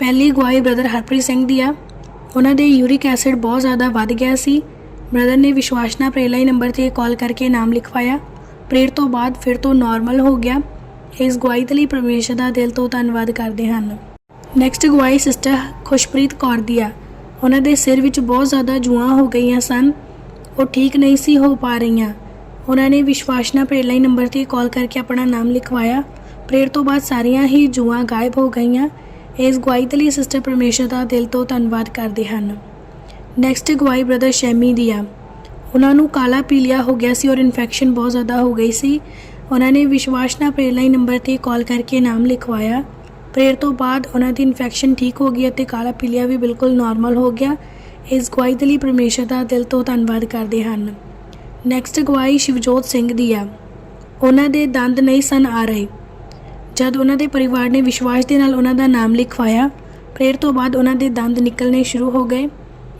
ਪਹਿਲੀ ਗਵਾਹੀ ਬ੍ਰਦਰ ਹਰਪ੍ਰੀਤ ਸਿੰਘ ਦੀ ਆ। ਉਹਨਾਂ ਦੇ ਯੂਰਿਕ ਐਸਿਡ ਬਹੁਤ ਜ਼ਿਆਦਾ ਵੱਧ ਗਿਆ ਸੀ। ਬ੍ਰਦਰ ਨੇ ਵਿਸ਼ਵਾਸਨਾ ਪ੍ਰੇਲਾਈ ਨੰਬਰ ਤੇ ਕਾਲ ਕਰਕੇ ਨਾਮ ਲਿਖਵਾਇਆ। ਪ੍ਰੇਰ ਤੋਂ ਬਾਅਦ ਫਿਰ ਤੋਂ ਨਾਰਮਲ ਹੋ ਗਿਆ। ਇਸ ਗਵਾਹੀ ਦੇ ਲਈ ਪਰਮੇਸ਼ਰ ਦਾ ਦਿਲ ਤੋਂ ਧੰਨਵਾਦ ਕਰਦੇ ਹਨ। ਨੈਕਸਟ ਗਵਾਹੀ ਸਿਸਟਰ ਖੁਸ਼ਪ੍ਰੀਤ ਕੌਰ ਦੀ ਆ। ਉਹਨਾਂ ਦੇ ਸਿਰ ਵਿੱਚ ਬਹੁਤ ਜ਼ਿਆਦਾ ਜੂਆਂ ਹੋ ਗਈਆਂ ਸਨ। ਉਹ ਠੀਕ ਨਹੀਂ ਸੀ ਹੋ ਪਾ ਰਹੀਆਂ। ਉਹਨਾਂ ਨੇ ਵਿਸ਼ਵਾਸਨਾ ਪ੍ਰੇਲਾਈ ਨੰਬਰ ਤੇ ਕਾਲ ਕਰਕੇ ਆਪਣਾ ਨਾਮ ਲਿਖਵਾਇਆ। ਪ੍ਰੇਰ ਤੋਂ ਬਾਅਦ ਸਾਰੀਆਂ ਹੀ ਜੂਆਂ ਗਾਇਬ ਹੋ ਗਈਆਂ। ਇਸ ਗਵਾਈ ਦੇ ਲਈ ਸਿਸਟਰ ਪਰਮੇਸ਼ਰ ਦਾ ਦਿਲ ਤੋਂ ਧੰਨਵਾਦ ਕਰਦੇ ਹਨ। ਨੈਕਸਟ ਗਵਾਈ ਬ੍ਰਦਰ ਸ਼ੈਮੀ ਦੀ ਆ। ਉਹਨਾਂ ਨੂੰ ਕਾਲਾ ਪੀਲੀਆ ਹੋ ਗਿਆ ਸੀ ਔਰ ਇਨਫੈਕਸ਼ਨ ਬਹੁਤ ਜ਼ਿਆਦਾ ਹੋ ਗਈ ਸੀ। ਉਹਨਾਂ ਨੇ ਵਿਸ਼ਵਾਸਨਾ ਪ੍ਰੇਲਾਈ ਨੰਬਰ ਤੇ ਕਾਲ ਕਰਕੇ ਨਾਮ ਲਿਖਵਾਇਆ। ਪ੍ਰੇਅਰ ਤੋਂ ਬਾਅਦ ਉਹਨਾਂ ਦੀ ਇਨਫੈਕਸ਼ਨ ਠੀਕ ਹੋ ਗਈ ਅਤੇ ਕਾਲਾ ਪੀਲੀਆ ਵੀ ਬਿਲਕੁਲ ਨਾਰਮਲ ਹੋ ਗਿਆ। ਇਸ ਗਵਾਈ ਦੇ ਲਈ ਪਰਮੇਸ਼ਰ ਦਾ ਦਿਲ ਤੋਂ ਧੰਨਵਾਦ ਕਰਦੇ ਹਨ। ਨੈਕਸਟ ਗਵਾਈ ਸ਼ਿਵਜੋਤ ਸਿੰਘ ਦੀ ਆ। ਉਹਨਾਂ ਦੇ ਦੰਦ ਨਹੀਂ ਸਨ ਆ ਰਹੇ। ਜਦ ਉਹਨਾਂ ਦੇ ਪਰਿਵਾਰ ਨੇ ਵਿਸ਼ਵਾਸ ਦੇ ਨਾਲ ਉਹਨਾਂ ਦਾ ਨਾਮ ਲਿਖਵਾਇਆ, ਪ੍ਰੇਰ ਤੋਂ ਬਾਅਦ ਉਹਨਾਂ ਦੇ ਦੰਦ ਨਿਕਲਣੇ ਸ਼ੁਰੂ ਹੋ ਗਏ।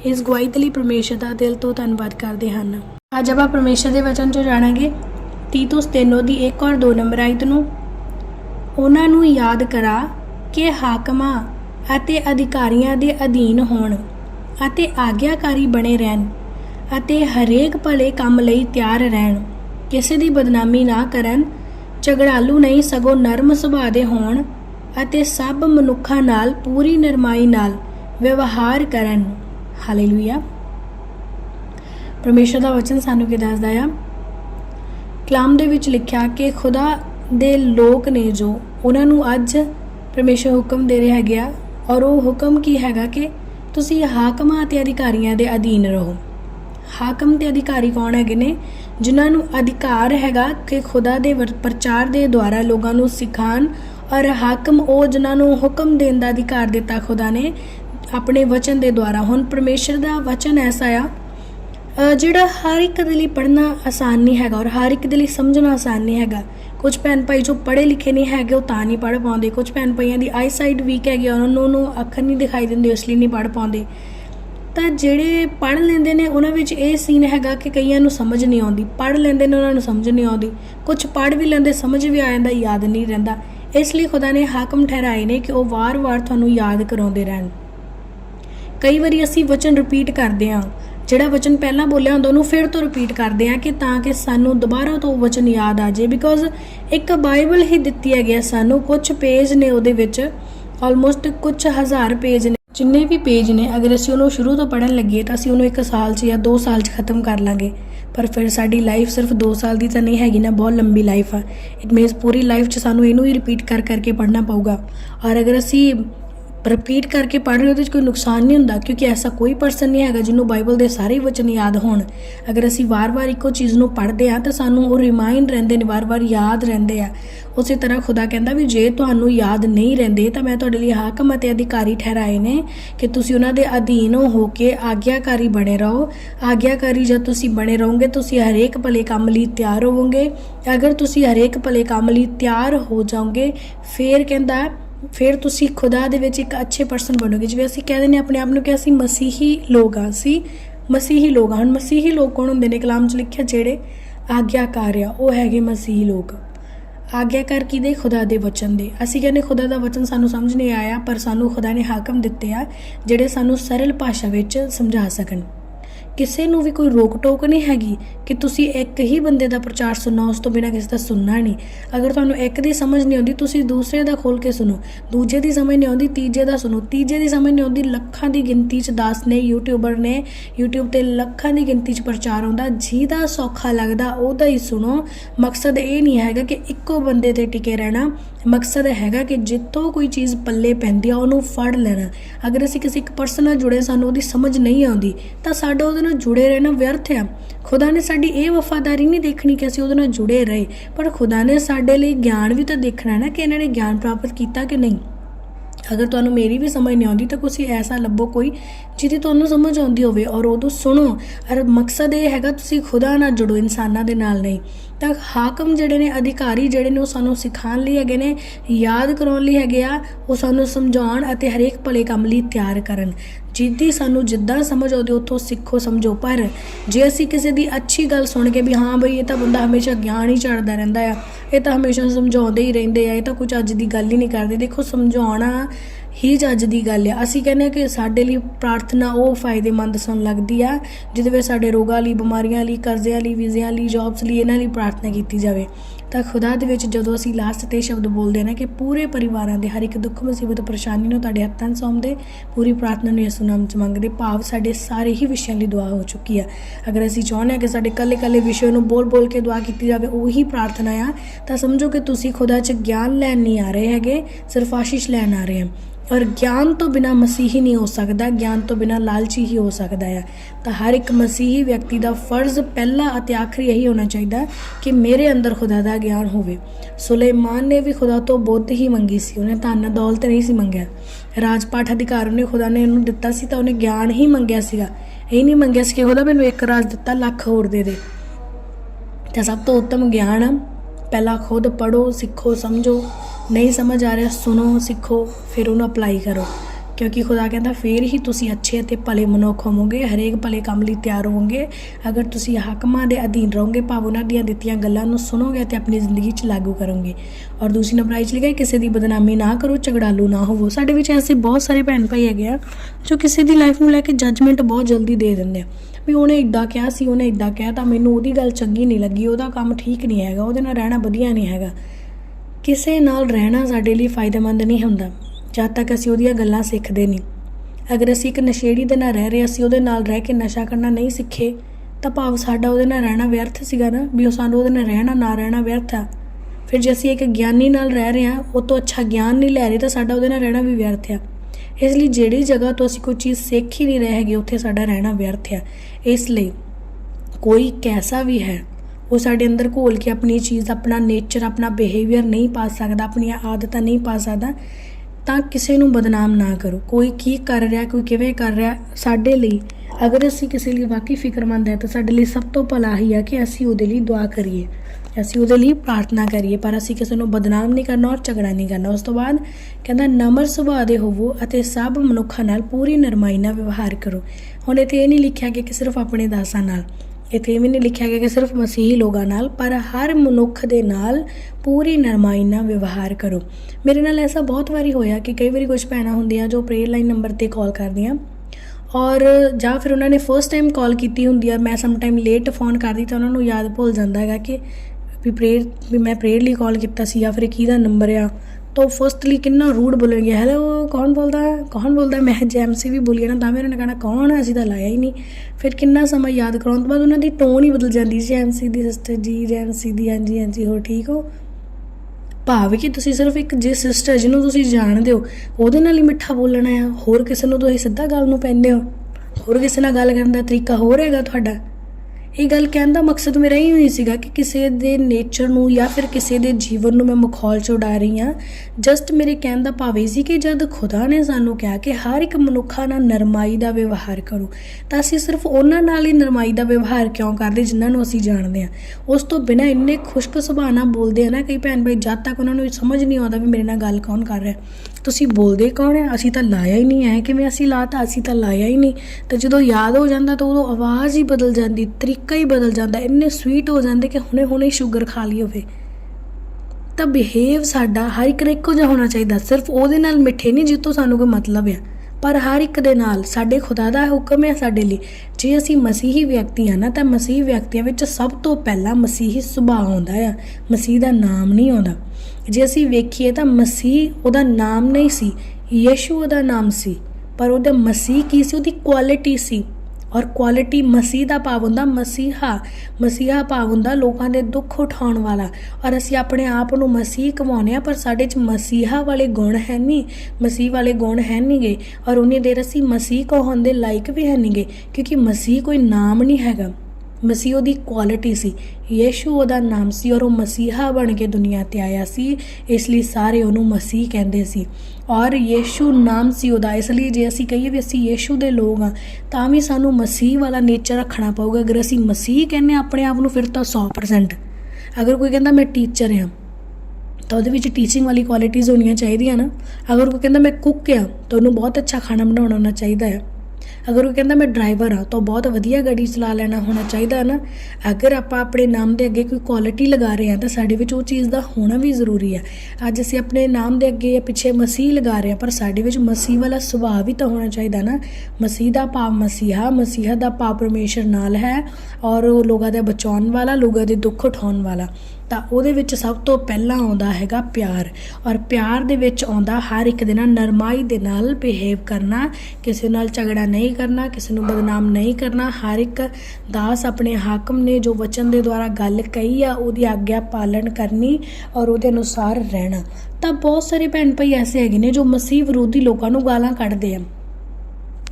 ਇਸ ਗਵਾਹੀ ਦੇ ਲਈ ਪਰਮੇਸ਼ਰ ਦਾ ਦਿਲ ਤੋਂ ਧੰਨਵਾਦ ਕਰਦੇ ਹਨ। ਅੱਜ ਆਪਾਂ ਪਰਮੇਸ਼ਰ ਦੇ ਵਚਨ ਤੋਂ ਜਾਣਾਂਗੇ। ਤੀਤੁਸ 3 ਦੀ 1 ਔਰ 2 ਨੰਬਰ ਆਇਤ ਨੂੰ। ਉਹਨਾਂ ਨੂੰ ਯਾਦ ਕਰਾ ਕਿ ਹਾਕਮਾਂ ਅਤੇ ਅਧਿਕਾਰੀਆਂ ਦੇ ਅਧੀਨ ਹੋਣ ਅਤੇ ਆਗਿਆਕਾਰੀ ਬਣੇ ਰਹਿਣ ਅਤੇ ਹਰੇਕ ਭਲੇ ਕੰਮ ਲਈ ਤਿਆਰ ਰਹਿਣ। ਕਿਸੇ ਦੀ ਬਦਨਾਮੀ ਨਾ ਕਰਨ ਝਗੜਾਲੂ ਨਹੀਂ ਸਗੋਂ ਨਰਮ ਸੁਭਾਅ ਦੇ ਹੋਣ ਅਤੇ ਸਭ ਮਨੁੱਖਾਂ ਨਾਲ ਪੂਰੀ ਨਰਮਾਈ ਨਾਲ ਵਿਵਹਾਰ ਕਰਨ। ਹਾਲੇਲੂਇਆ। ਪਰਮੇਸ਼ਰ ਦਾ ਵਚਨ ਸਾਨੂੰ ਕੀ ਦੱਸਦਾ ਆ, ਕਲਾਮ ਦੇ ਵਿੱਚ ਲਿਖਿਆ ਕਿ ਖੁਦਾ ਦੇ ਲੋਕ ਨੇ ਜੋ ਉਹਨਾਂ ਨੂੰ ਅੱਜ ਪਰਮੇਸ਼ਰ ਹੁਕਮ ਦੇ ਰਿਹਾ ਹੈਗਾ ਔਰ ਉਹ ਹੁਕਮ ਕੀ ਹੈਗਾ ਕਿ ਤੁਸੀਂ ਹਾਕਮਾਂ ਅਤੇ ਅਧਿਕਾਰੀਆਂ ਦੇ ਅਧੀਨ ਰਹੋ। ਹਾਕਮ ਤੇ ਅਧਿਕਾਰੀ ਕੌਣ ਹੈਗੇ ਨੇ? ਜਿਨ੍ਹਾਂ ਨੂੰ ਅਧਿਕਾਰ ਹੈਗਾ ਕਿ ਖੁਦਾ ਦੇ ਵਰ- ਪ੍ਰਚਾਰ ਦੇ ਦੁਆਰਾ ਲੋਕਾਂ ਨੂੰ ਸਿਖਾਣ ਔਰ ਹਾਕਮ ਉਹ ਜਿਨ੍ਹਾਂ ਨੂੰ ਹੁਕਮ ਦੇਣ ਦਾ ਅਧਿਕਾਰ ਦਿੱਤਾ ਖੁਦਾ ਨੇ ਆਪਣੇ ਵਚਨ ਦੇ ਦੁਆਰਾ। ਹੁਣ ਪਰਮੇਸ਼ਰ ਦਾ ਵਚਨ ਐਸਾ ਆ ਜਿਹੜਾ ਹਰ ਇੱਕ ਦੇ ਲਈ ਪੜ੍ਹਨਾ ਆਸਾਨ ਨਹੀਂ ਹੈਗਾ ਔਰ ਹਰ ਇੱਕ ਦੇ ਲਈ ਸਮਝਣਾ ਆਸਾਨ ਨਹੀਂ ਹੈਗਾ। ਕੁਝ ਭੈਣ ਭਾਈ ਜੋ ਪੜ੍ਹੇ ਲਿਖੇ ਨਹੀਂ ਹੈਗੇ ਉਹ ਤਾਂ ਨਹੀਂ ਪੜ੍ਹ ਪਾਉਂਦੇ। ਕੁਝ ਭੈਣ ਭਾਈਆਂ ਦੀ ਆਈਸਾਈਟ ਵੀਕ ਹੈਗੀ ਆ, ਉਹਨਾਂ ਨੂੰ ਅੱਖਰ ਨਹੀਂ ਦਿਖਾਈ ਦਿੰਦੇ ਇਸ ਲਈ ਨਹੀਂ ਪੜ੍ਹ ਪਾਉਂਦੇ। ਤਾਂ ਜਿਹੜੇ ਪੜ੍ਹ ਲੈਂਦੇ ਨੇ, ਉਹਨਾਂ ਵਿੱਚ ਇਹ ਸੀਨ ਹੈਗਾ ਕਿ ਕਈਆਂ ਨੂੰ ਸਮਝ ਨਹੀਂ ਆਉਂਦੀ। ਪੜ੍ਹ ਲੈਂਦੇ ਨੇ, ਉਹਨਾਂ ਨੂੰ ਸਮਝ ਨਹੀਂ ਆਉਂਦੀ। ਕੁਝ ਪੜ੍ਹ ਵੀ ਲੈਂਦੇ, ਸਮਝ ਵੀ ਆ ਜਾਂਦਾ, ਯਾਦ ਨਹੀਂ ਰਹਿੰਦਾ। ਇਸ ਲਈ ਖੁਦਾ ਨੇ ਹਾਕਮ ਠਹਿਰਾਏ ਨੇ ਕਿ ਉਹ ਵਾਰ-ਵਾਰ ਤੁਹਾਨੂੰ ਯਾਦ ਕਰਾਉਂਦੇ ਰਹਿਣ। ਕਈ ਵਾਰੀ ਅਸੀਂ ਵਚਨ ਰਿਪੀਟ ਕਰਦੇ ਹਾਂ। ਜਿਹੜਾ ਵਚਨ ਪਹਿਲਾਂ ਬੋਲਿਆ ਹੁੰਦਾ, ਉਹਨੂੰ ਫਿਰ ਤੋਂ ਰਿਪੀਟ ਕਰਦੇ ਹਾਂ ਕਿ ਤਾਂ ਕਿ ਸਾਨੂੰ ਦੁਬਾਰਾ ਤੋਂ ਉਹ ਵਚਨ ਯਾਦ ਆ ਜਾਏ। ਬਿਕੋਜ਼ ਇੱਕ ਬਾਈਬਲ ਹੀ ਦਿੱਤੀ ਹੈ ਗਿਆ ਸਾਨੂੰ ਕੁਝ ਪੇਜ ਨੇ ਉਹਦੇ ਵਿੱਚ ਆਲਮੋਸਟ ਕੁਝ ਹਜ਼ਾਰ ਪੇਜ ਨੇ। ਜਿੰਨੇ ਵੀ ਪੇਜ ਨੇ, ਅਗਰ ਅਸੀਂ ਉਹਨੂੰ ਸ਼ੁਰੂ ਤੋਂ ਪੜ੍ਹਨ ਲੱਗੀਏ ਤਾਂ ਅਸੀਂ ਉਹਨੂੰ ਇੱਕ ਸਾਲ 'ਚ ਜਾਂ 2 ਸਾਲ 'ਚ ਖਤਮ ਕਰ ਲਾਂਗੇ। ਪਰ ਫਿਰ ਸਾਡੀ ਲਾਈਫ ਸਿਰਫ 2 ਸਾਲ ਦੀ ਤਾਂ ਨਹੀਂ ਹੈਗੀ ਨਾ, ਬਹੁਤ ਲੰਬੀ ਲਾਈਫ ਆ। ਇਟ ਮੀਨਸ ਪੂਰੀ ਲਾਈਫ 'ਚ ਸਾਨੂੰ ਇਹਨੂੰ ਹੀ ਰਿਪੀਟ ਕਰ ਕਰਕੇ ਪੜ੍ਹਨਾ ਪਊਗਾ। ਔਰ ਅਗਰ ਅਸੀਂ ਰਿਪੀਟ ਕਰਕੇ ਪੜ੍ਹ ਰਹੇ ਉਹਦੇ 'ਚ ਕੋਈ ਨੁਕਸਾਨ ਨਹੀਂ ਹੁੰਦਾ, ਕਿਉਂਕਿ ਐਸਾ ਕੋਈ ਪਰਸਨ ਨਹੀਂ ਹੈਗਾ ਜਿਹਨੂੰ ਬਾਈਬਲ ਦੇ ਸਾਰੇ ਵਚਨ ਯਾਦ ਹੋਣ। ਅਗਰ ਅਸੀਂ ਵਾਰ-ਵਾਰ ਇੱਕੋ ਚੀਜ਼ ਨੂੰ ਪੜ੍ਹਦੇ ਆ ਤਾਂ ਸਾਨੂੰ ਉਹ ਰਿਮਾਈਂਡ ਰਹਿੰਦੇ ਨੇ, ਵਾਰ-ਵਾਰ ਯਾਦ ਰਹਿੰਦੇ ਆ। ਉਸੇ ਤਰ੍ਹਾਂ ਖੁਦਾ ਕਹਿੰਦਾ ਵੀ ਜੇ ਤੁਹਾਨੂੰ ਯਾਦ ਨਹੀਂ ਰਹਿੰਦੇ, ਤਾਂ ਮੈਂ ਤੁਹਾਡੇ ਲਈ ਹਾਕਮ ਅਤੇ ਅਧਿਕਾਰੀ ਠਹਿਰਾਏ ਨੇ ਕਿ ਤੁਸੀਂ ਉਹਨਾਂ ਦੇ ਅਧੀਨ ਹੋ ਕੇ ਆਗਿਆਕਾਰੀ ਬਣੇ ਰਹੋ। ਆਗਿਆਕਾਰੀ ਜਦ ਤੁਸੀਂ ਬਣੇ ਰਹੋਗੇ, ਤੁਸੀਂ ਹਰੇਕ ਭਲੇ ਕੰਮ ਲਈ ਤਿਆਰ ਹੋਵੋਗੇ। ਅਗਰ ਤੁਸੀਂ ਹਰੇਕ ਭਲੇ ਕੰਮ ਲਈ ਤਿਆਰ ਹੋ ਜਾਓਗੇ, ਫੇਰ ਕਹਿੰਦਾ ਫਿਰ ਤੁਸੀਂ ਖੁਦਾ ਦੇ ਵਿੱਚ ਇੱਕ ਅੱਛੇ ਪਰਸਨ ਬਣੋਗੇ। ਜਿਵੇਂ ਅਸੀਂ ਕਹਿੰਦੇ ਨੇ ਆਪਣੇ ਆਪ ਨੂੰ ਕਿ ਅਸੀਂ ਮਸੀਹੀ ਲੋਕ ਹਾਂ। ਅਸੀਂ ਮਸੀਹੀ ਲੋਕ ਹਾਂ। ਹੁਣ ਮਸੀਹੀ ਲੋਕ ਕੌਣ ਹੁੰਦੇ ਨੇ? ਕਲਾਮ 'ਚ ਲਿਖਿਆ ਜਿਹੜੇ ਆਗਿਆਕਾਰ ਆ, ਉਹ ਹੈਗੇ ਮਸੀਹੀ ਲੋਕ। ਆਗਿਆਕਾਰ ਕਿਹਦੇ? ਖੁਦਾ ਦੇ ਵਚਨ ਦੇ। ਅਸੀਂ ਕਹਿੰਦੇ ਖੁਦਾ ਦਾ ਵਚਨ ਸਾਨੂੰ ਸਮਝ ਨਹੀਂ ਆਇਆ, ਪਰ ਸਾਨੂੰ ਖੁਦਾ ਨੇ ਹਾਕਮ ਦਿੱਤੇ ਆ, ਜਿਹੜੇ ਸਾਨੂੰ ਸਰਲ ਭਾਸ਼ਾ ਵਿੱਚ ਸਮਝਾ ਸਕਣ। ਕਿਸੇ ਨੂੰ ਵੀ ਕੋਈ ਰੋਕ ਟੋਕ ਨਹੀਂ ਹੈਗੀ ਕਿ ਤੁਸੀਂ ਇੱਕ ਹੀ ਬੰਦੇ ਦਾ ਪ੍ਰਚਾਰ ਸੁਣਨਾ ਉਸ ਤੋਂ ਬਿਨਾਂ ਕਿਸੇ ਦਾ ਸੁਣਨਾ ਨਹੀਂ। ਅਗਰ ਤੁਹਾਨੂੰ ਇੱਕ ਦੀ ਸਮਝ ਨਹੀਂ ਆਉਂਦੀ, ਤੁਸੀਂ ਦੂਸਰੇ ਦਾ ਖੋਲ ਕੇ ਸੁਣੋ। ਦੂਜੇ ਦੀ ਸਮਝ ਨਹੀਂ ਆਉਂਦੀ, ਤੀਜੇ ਦਾ ਸੁਣੋ। ਤੀਜੇ ਦੀ ਸਮਝ ਨਹੀਂ ਆਉਂਦੀ, ਲੱਖਾਂ ਦੀ ਗਿਣਤੀ 'ਚ ਦਾਸ ਨੇ ਯੂਟਿਊਬਰ ਨੇ, YouTube ਤੇ ਲੱਖਾਂ ਦੀ ਗਿਣਤੀ 'ਚ ਪ੍ਰਚਾਰ ਆਉਂਦਾ। ਜਿਹਦਾ ਸੌਖਾ ਲੱਗਦਾ, ਉਹਦਾ ਹੀ ਸੁਣੋ। ਮਕਸਦ ਇਹ ਨਹੀਂ ਹੈਗਾ ਕਿ ਇੱਕੋ ਬੰਦੇ ਤੇ ਟਿਕੇ ਰਹਿਣਾ। ਮਕਸਦ ਹੈਗਾ ਕਿ ਜਿੱਥੋਂ ਕੋਈ ਚੀਜ਼ ਪੱਲੇ ਪੈਂਦੀ ਆ, ਉਹਨੂੰ ਫੜ ਲੈਣਾ। ਅਗਰ ਅਸੀਂ ਕਿਸੇ ਇੱਕ ਪਰਸਨ ਨਾਲ ਜੁੜੇ, ਸਾਨੂੰ ਉਹਦੀ ਸਮਝ ਨਹੀਂ ਆਉਂਦੀ, ਤਾਂ ਸਾਡਾ ਉਹਦੇ ਨਾਲ ਜੁੜੇ ਰਹਿਣਾ ਵਿਅਰਥ ਆ। ਖੁਦਾ ਨੇ ਸਾਡੀ ਇਹ ਵਫਾਦਾਰੀ ਨਹੀਂ ਦੇਖਣੀ ਕਿ ਅਸੀਂ ਉਹਦੇ ਨਾਲ ਜੁੜੇ ਰਹੇ। ਪਰ ਖੁਦਾ ਨੇ ਸਾਡੇ ਲਈ ਗਿਆਨ ਵੀ ਤਾਂ ਦੇਖਣਾ ਨਾ ਕਿ ਇਹਨਾਂ ਨੇ ਗਿਆਨ ਪ੍ਰਾਪਤ ਕੀਤਾ ਕਿ ਨਹੀਂ। ਅਗਰ ਤੁਹਾਨੂੰ ਮੇਰੀ ਵੀ ਸਮਝ ਨਹੀਂ ਆਉਂਦੀ ਤਾਂ ਤੁਸੀਂ ਐਸਾ ਲੱਭੋ ਕੋਈ ਜਿਹਦੀ ਤੁਹਾਨੂੰ ਸਮਝ ਆਉਂਦੀ ਹੋਵੇ ਔਰ ਉਦੋਂ ਸੁਣੋ। ਔਰ ਮਕਸਦ ਇਹ ਹੈਗਾ ਤੁਸੀਂ ਖੁਦਾ ਨਾਲ ਜੁੜੋ, ਇਨਸਾਨਾਂ ਦੇ ਨਾਲ ਨਹੀਂ। ਤਾਂ ਹਾਕਮ ਜਿਹੜੇ ਨੇ, ਅਧਿਕਾਰੀ ਜਿਹੜੇ ਨੇ, ਉਹ ਸਾਨੂੰ ਸਿਖਾਉਣ ਲਈ ਹੈਗੇ ਨੇ, ਯਾਦ ਕਰਾਉਣ ਲਈ ਹੈਗੇ ਆ। ਉਹ ਸਾਨੂੰ ਸਮਝਾਉਣ ਅਤੇ ਹਰੇਕ ਭਲੇ ਕੰਮ ਲਈ ਤਿਆਰ ਕਰਨ। ਜਿੱਦੀ ਸਾਨੂੰ ਜਿੱਦਾਂ ਸਮਝ ਆਉਂਦੀ, ਉੱਥੋਂ ਸਿੱਖੋ, ਸਮਝੋ। ਪਰ ਜੇ ਅਸੀਂ ਕਿਸੇ ਦੀ ਅੱਛੀ ਗੱਲ ਸੁਣ ਕੇ ਵੀ ਹਾਂ ਬਈ, ਇਹ ਤਾਂ ਬੰਦਾ ਹਮੇਸ਼ਾ ਗਿਆਨ ਹੀ ਚੜਦਾ ਰਹਿੰਦਾ ਆ, ਇਹ ਤਾਂ ਹਮੇਸ਼ਾ ਸਮਝਾਉਂਦੇ ਹੀ ਰਹਿੰਦੇ ਆ, ਇਹ ਤਾਂ ਕੁਝ ਅੱਜ ਦੀ ਗੱਲ ਹੀ ਨਹੀਂ ਕਰਦੇ। ਦੇਖੋ, ਸਮਝਾਉਣਾ ਹੀ ਜੱਜ ਦੀ ਗੱਲ ਆ। ਅਸੀਂ ਕਹਿੰਦੇ ਹਾਂ ਕਿ ਸਾਡੇ ਲਈ ਪ੍ਰਾਰਥਨਾ ਉਹ ਫਾਇਦੇਮੰਦ ਸੁਣ ਲੱਗਦੀ ਆ, ਜਿਹਦੇ ਵਿੱਚ ਸਾਡੇ ਰੋਗਾਂ ਲਈ, ਬਿਮਾਰੀਆਂ ਲਈ, ਕਰਜ਼ਿਆਂ ਲਈ, ਵੀਜ਼ਿਆਂ ਲਈ, ਜੌਬਸ ਲਈ, ਇਹਨਾਂ ਲਈ ਪ੍ਰਾਰਥਨਾ ਕੀਤੀ ਜਾਵੇ। ਤਾਂ ਖੁਦਾ ਦੇ ਵਿੱਚ ਜਦੋਂ ਅਸੀਂ ਲਾਸਟ ਤੇ ਸ਼ਬਦ ਬੋਲਦੇ ਨੇ ਕਿ ਪੂਰੇ ਪਰਿਵਾਰਾਂ ਦੇ ਹਰ ਇੱਕ ਦੁੱਖ, ਮੁਸੀਬਤ, ਪਰੇਸ਼ਾਨੀ ਨੂੰ ਤੁਹਾਡੇ ਹੱਥਾਂ 'ਚ ਸੌਂਪਦੇ, ਪੂਰੀ ਪ੍ਰਾਰਥਨਾ ਨੂੰ ਯਿਸੂ ਨਾਮ 'ਚ ਮੰਗਦੇ, ਭਾਵ ਸਾਡੇ ਸਾਰੇ ਹੀ ਵਿਸ਼ਿਆਂ ਲਈ ਦੁਆ ਹੋ ਚੁੱਕੀ ਆ। ਅਗਰ ਅਸੀਂ ਚਾਹੁੰਦੇ ਹਾਂ ਕਿ ਸਾਡੇ ਕੱਲੇ ਕੱਲੇ ਵਿਸ਼ੇ ਨੂੰ ਬੋਲ ਬੋਲ ਕੇ ਦੁਆ ਕੀਤੀ ਜਾਵੇ, ਉਹੀ ਪ੍ਰਾਰਥਨਾ ਆ, ਤਾਂ ਸਮਝੋ ਕਿ ਤੁਸੀਂ ਖੁਦਾ 'ਚ ਗਿਆਨ ਲੈਣ ਨਹੀਂ ਆ ਰਹੇ ਹੈਗੇ, ਸਿਰਫ ਆਸ਼ੀਸ਼ ਲੈਣ ਆ ਰਹੇ ਆ। ਔਰ ਗਿਆਨ ਤੋਂ ਬਿਨਾ ਮਸੀਹੀ ਨਹੀਂ ਹੋ ਸਕਦਾ ਗਿਆਨ ਤੋਂ ਬਿਨਾ ਲਾਲਚੀ ਹੀ ਹੋ ਸਕਦਾ ਹੈ ਤਾਂ ਹਰ ਇੱਕ ਮਸੀਹੀ ਵਿਅਕਤੀ ਦਾ ਫਰਜ਼ ਪਹਿਲਾ ਅਤੇ ਆਖਰੀ ਇਹੀ ਹੋਣਾ ਚਾਹੀਦਾ ਕਿ ਮੇਰੇ ਅੰਦਰ ਖੁਦਾ ਦਾ ਗਿਆਨ ਹੋਵੇ। ਸੁਲੇਮਾਨ ਨੇ ਵੀ ਖੁਦਾ ਤੋਂ ਬੁੱਧ ਹੀ ਮੰਗੀ ਸੀ ਉਹਨੇ ਧਨ ਦੌਲਤ ਨਹੀਂ ਸੀ ਮੰਗਿਆ। ਰਾਜਪਾਠ ਅਧਿਕਾਰ ਉਹਨੇ ਖੁਦਾ ਨੇ ਉਹਨੂੰ ਦਿੱਤਾ ਸੀ ਤਾਂ ਉਹਨੇ ਗਿਆਨ ਹੀ ਮੰਗਿਆ ਸੀਗਾ। ਇਹ ਨਹੀਂ ਮੰਗਿਆ ਸੀ ਕਿ ਖੁਦਾ ਮੈਨੂੰ ਇੱਕ ਰਾਜ ਦਿੱਤਾ ਲੱਖ ਹੋਰ ਦੇ ਦੇ। ਤਾਂ ਸਭ ਤੋਂ ਉੱਤਮ ਗਿਆਨ ਆ, ਪਹਿਲਾਂ ਖੁਦ ਪੜੋ ਸਿੱਖੋ, ਸਮਝੋ। ਨਹੀਂ ਸਮਝ ਆ ਰਿਹਾ, ਸੁਣੋ, ਸਿੱਖੋ, ਫਿਰ ਉਹਨੂੰ ਅਪਲਾਈ ਕਰੋ। ਕਿਉਂਕਿ ਖੁਦਾ ਕਹਿੰਦਾ, ਫੇਰ ਹੀ ਤੁਸੀਂ ਅੱਛੇ ਅਤੇ ਭਲੇ ਮਨੁੱਖ ਹੋਵੋਗੇ, ਹਰੇਕ ਭਲੇ ਕੰਮ ਲਈ ਤਿਆਰ ਹੋਵੋਗੇ। ਅਗਰ ਤੁਸੀਂ ਹਾਕਮਾਂ ਦੇ ਅਧੀਨ ਰਹੋਗੇ, ਭਾਵ ਉਹਨਾਂ ਦੀਆਂ ਦਿੱਤੀਆਂ ਗੱਲਾਂ ਨੂੰ ਸੁਣੋਗੇ ਤੇ ਆਪਣੀ ਜ਼ਿੰਦਗੀ 'ਚ ਲਾਗੂ ਕਰੋਗੇ। ਔਰ ਦੂਸਰੀ ਨੰਬਰ ਆਈ ਚ ਲਿਖਿਆ, ਕਿਸੇ ਦੀ ਬਦਨਾਮੀ ਨਾ ਕਰੋ, ਝਗੜਾਲੂ ਨਾ ਹੋਵੋ। ਸਾਡੇ ਵਿੱਚ ਐਸੇ ਬਹੁਤ ਸਾਰੇ ਭੈਣ ਭਾਈ ਹੈਗੇ ਆ, ਜੋ ਕਿਸੇ ਦੀ ਲਾਈਫ ਨੂੰ ਲੈ ਕੇ ਜੱਜਮੈਂਟ ਬਹੁਤ ਜਲਦੀ ਦੇ ਦਿੰਦੇ ਆ। ਵੀ ਉਹਨੇ ਇਦਾਂ ਕਿਹਾ ਸੀ, ਉਹਨੇ ਇਦਾਂ ਕਿਹਾ ਤਾਂ ਮੈਨੂੰ ਉਹਦੀ ਗੱਲ ਚੰਗੀ ਨਹੀਂ ਲੱਗੀ, ਉਹਦਾ ਕੰਮ ਠੀਕ ਨਹੀਂ ਹੈਗਾ, ਉਹਦੇ ਨਾਲ ਰਹਿਣਾ ਵਧੀਆ ਨਹੀਂ ਹੈਗਾ। ਕਿਸੇ ਨਾਲ ਰਹਿਣਾ ਸਾਡੇ ਲਈ ਫਾਇਦੇਮੰਦ ਨਹੀਂ ਹੁੰਦਾ, ਜਦ ਤੱਕ ਅਸੀਂ ਉਹਦੀਆਂ ਗੱਲਾਂ ਸਿੱਖਦੇ ਨਹੀਂ। ਅਗਰ ਅਸੀਂ ਇੱਕ ਨਸ਼ੇੜੀ ਦੇ ਨਾਲ ਰਹਿ ਰਹੇ, ਅਸੀਂ ਉਹਦੇ ਨਾਲ ਰਹਿ ਕੇ ਨਸ਼ਾ ਕਰਨਾ ਨਹੀਂ ਸਿੱਖੇ, ਤਾਂ ਭਾਵ ਸਾਡਾ ਉਹਦੇ ਨਾਲ ਰਹਿਣਾ ਵਿਅਰਥ ਸੀਗਾ ਨਾ, ਵੀ ਉਹ ਸਾਨੂੰ ਉਹਦੇ ਨਾਲ ਰਹਿਣਾ, ਨਾ ਰਹਿਣਾ ਵਿਅਰਥ ਆ। ਫਿਰ ਜੇ ਅਸੀਂ ਇੱਕ ਗਿਆਨੀ ਨਾਲ ਰਹਿ ਰਹੇ ਹਾਂ, ਉਹ ਤੋਂ ਅੱਛਾ ਗਿਆਨ ਨਹੀਂ ਲੈ ਰਹੇ, ਤਾਂ ਸਾਡਾ ਉਹਦੇ ਨਾਲ ਰਹਿਣਾ ਵੀ ਵਿਅਰਥ ਆ। ਇਸ ਲਈ ਜਿਹੜੀ ਜਗ੍ਹਾ ਤੋਂ ਅਸੀਂ ਕੋਈ ਚੀਜ਼ ਸਿੱਖ ਹੀ ਨਹੀਂ ਰਹੇ ਹੈਗੇ, ਉੱਥੇ ਸਾਡਾ ਰਹਿਣਾ ਵਿਅਰਥ ਆ ਇਸ ਲਈ ਕੋਈ ਕੈਸਾ ਵੀ ਹੈ, ਉਹ ਸਾਡੇ ਅੰਦਰ ਘੋਲ ਕੇ ਆਪਣੀ ਚੀਜ਼, ਆਪਣਾ ਨੇਚਰ ਆਪਣਾ ਬਿਹੇਵੀਅਰ ਨਹੀਂ ਪਾ ਸਕਦਾ, ਆਪਣੀਆਂ ਆਦਤਾਂ ਨਹੀਂ ਪਾ ਸਕਦਾ, ਤਾਂ ਕਿਸੇ ਨੂੰ ਬਦਨਾਮ ਨਾ ਕਰੋ। ਕੋਈ ਕੀ ਕਰ ਰਿਹਾ, ਕੋਈ ਕਿਵੇਂ ਕਰ ਰਿਹਾ, ਸਾਡੇ ਲਈ, ਅਗਰ ਅਸੀਂ ਕਿਸੇ ਲਈ ਵਾਕਈ ਫਿਕਰਮੰਦ ਹੈ, ਤਾਂ ਸਾਡੇ ਲਈ ਸਭ ਤੋਂ ਭਲਾ ਹੀ ਆ ਕਿ ਅਸੀਂ ਉਹਦੇ ਲਈ ਦੁਆ ਕਰੀਏ। ਅਸੀਂ ਉਹਦੇ ਲਈ ਪ੍ਰਾਰਥਨਾ ਕਰੀਏ, ਪਰ ਅਸੀਂ ਕਿਸੇ ਨੂੰ ਬਦਨਾਮ ਨਹੀਂ ਕਰਨਾ ਔਰ ਝਗੜਾ ਨਹੀਂ ਕਰਨਾ। ਉਸ ਤੋਂ ਬਾਅਦ ਕਹਿੰਦਾ, ਨਮਰ ਸੁਭਾਅ ਦੇ ਹੋਵੋ ਅਤੇ ਸਭ ਮਨੁੱਖਾਂ ਨਾਲ ਪੂਰੀ ਨਰਮਾਈ ਨਾਲ ਵਿਵਹਾਰ ਕਰੋ। ਹੁਣ ਇੱਥੇ ਇਹ ਨਹੀਂ ਲਿਖਿਆ ਗਿਆ ਕਿ ਸਿਰਫ ਆਪਣੇ ਦਾਸਾਂ ਨਾਲ। ਇੱਥੇ ਇਹ ਵੀ ਨਹੀਂ ਲਿਖਿਆ ਗਿਆ ਕਿ ਸਿਰਫ ਮਸੀਹੀ ਲੋਕਾਂ ਨਾਲ, ਪਰ ਹਰ ਮਨੁੱਖ ਦੇ ਨਾਲ ਪੂਰੀ ਨਰਮਾਈ ਨਾਲ ਵਿਵਹਾਰ ਕਰੋ। ਮੇਰੇ ਨਾਲ ਐਸਾ ਬਹੁਤ ਵਾਰੀ ਹੋਇਆ ਕਿ ਕਈ ਵਾਰੀ ਕੁਝ ਭੈਣਾਂ ਹੁੰਦੀਆਂ ਜੋ ਪ੍ਰੇਅਰ ਲਾਈਨ ਨੰਬਰ ਤੇ ਕਾਲ ਕਰਦੀਆਂ ਔਰ ਜਾਂ ਫਿਰ ਉਹਨਾਂ ਨੇ ਫਰਸਟ ਟਾਈਮ ਕਾਲ ਕੀਤੀ ਹੁੰਦੀ ਆ, ਮੈਂ ਸਮ ਟਾਈਮ ਲੇਟ ਫੋਨ ਕਰਦੀ ਤਾਂ ਉਹਨਾਂ ਨੂੰ ਯਾਦ ਭੁੱਲ ਜਾਂਦਾ ਹੈਗਾ ਕਿ ਵੀ ਪ੍ਰੇਅਰ ਵੀ ਮੈਂ ਪ੍ਰੇਅਰ ਲਈ ਕਾਲ ਕੀਤਾ ਸੀ ਜਾਂ ਫਿਰ ਕਿਹਦਾ ਨੰਬਰ ਆ, ਤਾਂ ਫਰਸਟਲੀ ਕਿੰਨਾ ਰੂਡ ਬੋਲਣਗੇ ਹੈਲੋ ਕੌਣ ਬੋਲਦਾ? ਹੈ ਕੌਣ ਬੋਲਦਾ? ਹੈ? ਮੈਂ ਜੈਮਸੀ ਵੀ ਬੋਲੀ ਨਾ, ਤਾਂ ਮੇਰੇ ਨੇ ਕਹਿਣਾ, ਕੌਣ ਹੈ ਅਸੀਂ ਤਾਂ ਲਾਇਆ ਹੀ ਨਹੀਂ। ਫਿਰ ਕਿੰਨਾ ਸਮਾਂ ਯਾਦ ਕਰਾਉਣ ਤੋਂ ਬਾਅਦ ਉਹਨਾਂ ਦੀ ਟੋਨ ਹੀ ਬਦਲ ਜਾਂਦੀ ਜੈਮਸੀ ਦੀ ਸਿਸਟਰ ਜੀ ਜੈਮਸੀ ਦੀ, ਹਾਂਜੀ ਹਾਂਜੀ ਹੋ ਠੀਕ ਹੋ? ਭਾਵ ਕਿ ਤੁਸੀਂ ਸਿਰਫ ਇੱਕ ਜੇ ਸਿਸਟਰ ਜਿਹਨੂੰ ਤੁਸੀਂ ਜਾਣਦੇ ਹੋ, ਉਹਦੇ ਨਾਲ ਹੀ ਮਿੱਠਾ ਬੋਲਣਾ ਆ। ਹੋਰ ਕਿਸੇ ਨੂੰ ਤੁਸੀਂ ਸਿੱਧਾ ਗੱਲ ਨੂੰ ਪੈਂਦੇ ਹੋ। ਹੋਰ ਕਿਸੇ ਨਾਲ ਗੱਲ ਕਰਨ ਦਾ ਤਰੀਕਾ ਹੋਰ ਹੈਗਾ ਤੁਹਾਡਾ। ਇਹ ਗੱਲ ਕਹਿਣ ਦਾ ਮਕਸਦ ਮੇਰਾ ਇਹ ਨਹੀਂ ਸੀਗਾ ਕਿ ਕਿਸੇ ਦੇ ਨੇਚਰ ਨੂੰ ਜਾਂ ਫਿਰ ਕਿਸੇ ਦੇ ਜੀਵਨ ਨੂੰ ਮੈਂ ਮਖੌਲ ਚ ਉਡਾ ਰਹੀ ਹਾਂ। ਜਸਟ ਮੇਰੇ ਕਹਿਣ ਦਾ ਭਾਵ ਇਹ ਸੀ ਕਿ ਜਦ ਖੁਦਾ ਨੇ ਸਾਨੂੰ ਕਿਹਾ ਕਿ ਹਰ ਇੱਕ ਮਨੁੱਖਾ ਨਾਲ ਨਰਮਾਈ ਦਾ ਵਿਵਹਾਰ ਕਰੋ, ਤਾਂ ਅਸੀਂ ਸਿਰਫ ਉਹਨਾਂ ਨਾਲ ਹੀ ਨਰਮਾਈ ਦਾ ਵਿਵਹਾਰ ਕਿਉਂ ਕਰਦੇ ਜਿਨ੍ਹਾਂ ਨੂੰ ਅਸੀਂ ਜਾਣਦੇ ਹਾਂ? ਉਸ ਤੋਂ ਬਿਨਾਂ ਇੰਨੇ ਖੁਸ਼ਕ ਸੁਭਾਅ ਨਾਲ ਬੋਲਦੇ ਆ ਨਾ ਕਈ ਭੈਣ ਭਾਈ, ਜਦ ਤੱਕ ਉਹਨਾਂ ਨੂੰ ਸਮਝ ਨਹੀਂ ਆਉਂਦਾ ਵੀ ਮੇਰੇ ਨਾਲ ਗੱਲ ਕੌਣ ਕਰ ਰਿਹਾ ਤੁਸੀਂ ਬੋਲਦੇ ਕੌਣ ਹੈ? ਅਸੀਂ ਤਾਂ ਲਾਇਆ ਹੀ ਨਹੀਂ ਹੈ। ਕਿਵੇਂ ਅਸੀਂ ਲਾਤਾ? ਅਸੀਂ ਤਾਂ ਲਾਇਆ ਹੀ ਨਹੀਂ। ਤੇ ਜਦੋਂ ਯਾਦ ਹੋ ਜਾਂਦਾ ਤਾਂ ਉਦੋਂ ਆਵਾਜ਼ ਹੀ ਬਦਲ ਜਾਂਦੀ, ਤਰੀਕਾ ਹੀ ਬਦਲ ਜਾਂਦਾ, ਇੰਨੇ ਸਵੀਟ ਹੋ ਜਾਂਦੇ ਕਿ ਹੁਣੇ ਹੁਣੇ ਸ਼ੂਗਰ ਖਾ ਲਈ ਹੋਵੇ। ਤਾਂ ਬਿਹੇਵ ਸਾਡਾ ਹਰ ਇੱਕ ਨਾਲ ਇੱਕੋ ਜਿਹਾ ਹੋਣਾ ਚਾਹੀਦਾ, ਸਿਰਫ ਉਹਦੇ ਨਾਲ ਮਿੱਠੇ ਨਹੀਂ ਜਿੱਤੋਂ ਸਾਨੂੰ ਕੋਈ ਮਤਲਬ ਆ। ਪਰ ਹਰ ਇੱਕ ਦੇ ਨਾਲ ਸਾਡੇ ਖੁਦਾ ਦਾ ਹੁਕਮ ਹੈ ਸਾਡੇ ਲਈ। ਜੇ ਅਸੀਂ ਮਸੀਹੀ ਵਿਅਕਤੀ ਹਾਂ ਨਾ, ਤਾਂ ਮਸੀਹੀ ਵਿਅਕਤੀਆਂ ਵਿੱਚ ਸਭ ਤੋਂ ਪਹਿਲਾਂ ਮਸੀਹੀ ਸੁਭਾਅ ਆਉਂਦਾ ਆ, ਮਸੀਹ ਦਾ ਨਾਮ ਨਹੀਂ ਆਉਂਦਾ। ਜੇ ਅਸੀਂ ਵੇਖੀਏ ਤਾਂ ਮਸੀਹ ਉਹਦਾ ਨਾਮ ਨਹੀਂ ਸੀ, ਯੀਸ਼ੂ ਉਹਦਾ ਨਾਮ ਸੀ, ਪਰ ਉਹਦਾ ਮਸੀਹ ਕੀ ਸੀ? ਉਹਦੀ ਕੁਆਲਿਟੀ ਸੀ। ਔਰ ਕੁਆਲਿਟੀ ਮਸੀਹ ਦਾ ਭਾਵ ਹੁੰਦਾ ਮਸੀਹਾ ਮਸੀਹਾ ਭਾਵ ਹੁੰਦਾ ਲੋਕਾਂ ਦੇ ਦੁੱਖ ਉਠਾਉਣ ਵਾਲਾ। ਔਰ ਅਸੀਂ ਆਪਣੇ ਆਪ ਨੂੰ ਮਸੀਹ ਕਵਾਉਂਦੇ ਆ ਪਰ ਸਾਡੇ 'ਚ ਮਸੀਹਾ ਵਾਲੇ ਗੁਣ ਹੈ ਨਹੀਂ ਮਸੀਹ ਵਾਲੇ ਗੁਣ ਹੈ ਨਹੀਂਗੇ ਔਰ ਉਹਨੇ ਦੇਰ ਅਸੀਂ ਮਸੀਹ ਕਹਾਉਣ ਦੇ ਲਾਇਕ ਵੀ ਹੈ ਨਹੀਂਗੇ ਕਿਉਂਕਿ ਮਸੀਹ ਕੋਈ ਨਾਮ ਨਹੀਂ ਹੈਗਾ। ਮਸੀਹ ਉਹਦੀ ਕੁਆਲਿਟੀ ਸੀ। ਯੀਸ਼ੂ ਉਹਦਾ ਨਾਮ ਸੀ ਔਰ ਉਹ ਮਸੀਹਾ ਬਣ ਕੇ ਦੁਨੀਆ ਤੇ ਆਇਆ ਸੀ, ਇਸ ਲਈ ਸਾਰੇ ਉਹਨੂੰ ਮਸੀਹ ਕਹਿੰਦੇ ਸੀ। ਔਰ ਯੀਸ਼ੂ ਨਾਮ ਸੀ ਉਹਦਾ। ਇਸ ਲਈ ਜੇ ਅਸੀਂ ਕਹੀਏ ਵੀ ਅਸੀਂ ਯੀਸ਼ੂ ਦੇ ਲੋਕ ਆ ਤਾਂ ਵੀ ਸਾਨੂੰ ਮਸੀਹ ਵਾਲਾ ਨੇਚਰ ਰੱਖਣਾ ਪਊਗਾ। ਅਗਰ ਅਸੀਂ ਮਸੀਹ ਕਹਿੰਨੇ ਆਪਣੇ ਆਪ ਨੂੰ, ਫਿਰ ਤਾਂ 100% ਅਗਰ ਕੋਈ ਕਹਿੰਦਾ ਮੈਂ ਟੀਚਰ ਹਾਂ, ਤਾਂ ਉਹਦੇ ਵਿੱਚ ਟੀਚਿੰਗ ਵਾਲੀ ਕੁਆਲਿਟੀਆਂ ਹੋਣੀਆਂ ਚਾਹੀਦੀਆਂ ਨਾ। ਅਗਰ ਕੋਈ ਕਹਿੰਦਾ ਮੈਂ ਕੁੱਕ ਆ ਤਾਂ ਉਹਨੂੰ ਬਹੁਤ ਅੱਛਾ ਖਾਣਾ ਬਣਾਉਣਾ ਆਉਣਾ ਚਾਹੀਦਾ ਹੈ। ਅਗਰ ਉਹ ਕਹਿੰਦਾ ਮੈਂ ਡਰਾਈਵਰ ਆ ਤਾਂ ਬਹੁਤ ਵਧੀਆ ਗੱਡੀ ਚਲਾ ਲੈਣਾ ਹੋਣਾ ਚਾਹੀਦਾ ਨਾ। ਅਗਰ ਆਪਾਂ ਆਪਣੇ ਨਾਮ ਦੇ ਅੱਗੇ ਕੋਈ ਕੁਆਲਿਟੀ ਲਗਾ ਰਹੇ ਹਾਂ, ਤਾਂ ਸਾਡੇ ਵਿੱਚ ਉਹ ਚੀਜ਼ ਦਾ ਹੋਣਾ ਵੀ ਜ਼ਰੂਰੀ ਹੈ। ਅੱਜ ਅਸੀਂ ਆਪਣੇ ਨਾਮ ਦੇ ਅੱਗੇ ਜਾਂ ਪਿੱਛੇ ਮਸੀਹ ਲਗਾ ਰਹੇ ਹਾਂ, ਪਰ ਸਾਡੇ ਵਿੱਚ ਮਸੀਹ ਵਾਲਾ ਸੁਭਾਅ ਵੀ ਤਾਂ ਹੋਣਾ ਚਾਹੀਦਾ ਨਾ। ਮਸੀਹ ਦਾ ਭਾਵ ਮਸੀਹਾ ਮਸੀਹਾ ਦਾ ਭਾਵ ਪਰਮੇਸ਼ਰ ਨਾਲ ਹੈ, ਔਰ ਉਹ ਲੋਕਾਂ ਦਾ ਬਚਾਉਣ ਵਾਲਾ, ਲੋਕਾਂ ਦੇ ਦੁੱਖ ਉਠਾਉਣ ਵਾਲਾ। ਤਾਂ ਉਹਦੇ ਵਿੱਚ ਸਭ ਤੋਂ ਪਹਿਲਾਂ ਆਉਂਦਾ ਹੈਗਾ ਪਿਆਰ ਔਰ ਪਿਆਰ ਦੇ ਵਿੱਚ ਆਉਂਦਾ ਹਰ ਇੱਕ ਦੇ ਨਾਲ ਨਰਮਾਈ ਦੇ ਨਾਲ ਬਿਹੇਵ ਕਰਨਾ, ਕਿਸੇ ਨਾਲ ਝਗੜਾ ਨਹੀਂ ਕਰਨਾ, ਕਿਸੇ ਨੂੰ ਬਦਨਾਮ ਨਹੀਂ ਕਰਨਾ। ਹਰ ਇੱਕ ਦਾਸ ਆਪਣੇ ਹਾਕਮ ਨੇ ਜੋ ਵਚਨ ਦੇ ਦੁਆਰਾ ਗੱਲ ਕਹੀ ਆ, ਉਹਦੀ ਆਗਿਆ ਪਾਲਣ ਕਰਨੀ ਔਰ ਉਹਦੇ ਅਨੁਸਾਰ ਰਹਿਣਾ। ਤਾਂ ਬਹੁਤ ਸਾਰੇ ਭੈਣ ਭਾਈ ਐਸੇ ਹੈਗੇ ਨੇ ਜੋ ਮਸੀਹ ਵਿਰੋਧੀ ਲੋਕਾਂ ਨੂੰ ਗਾਲਾਂ ਕੱਢਦੇ ਆ।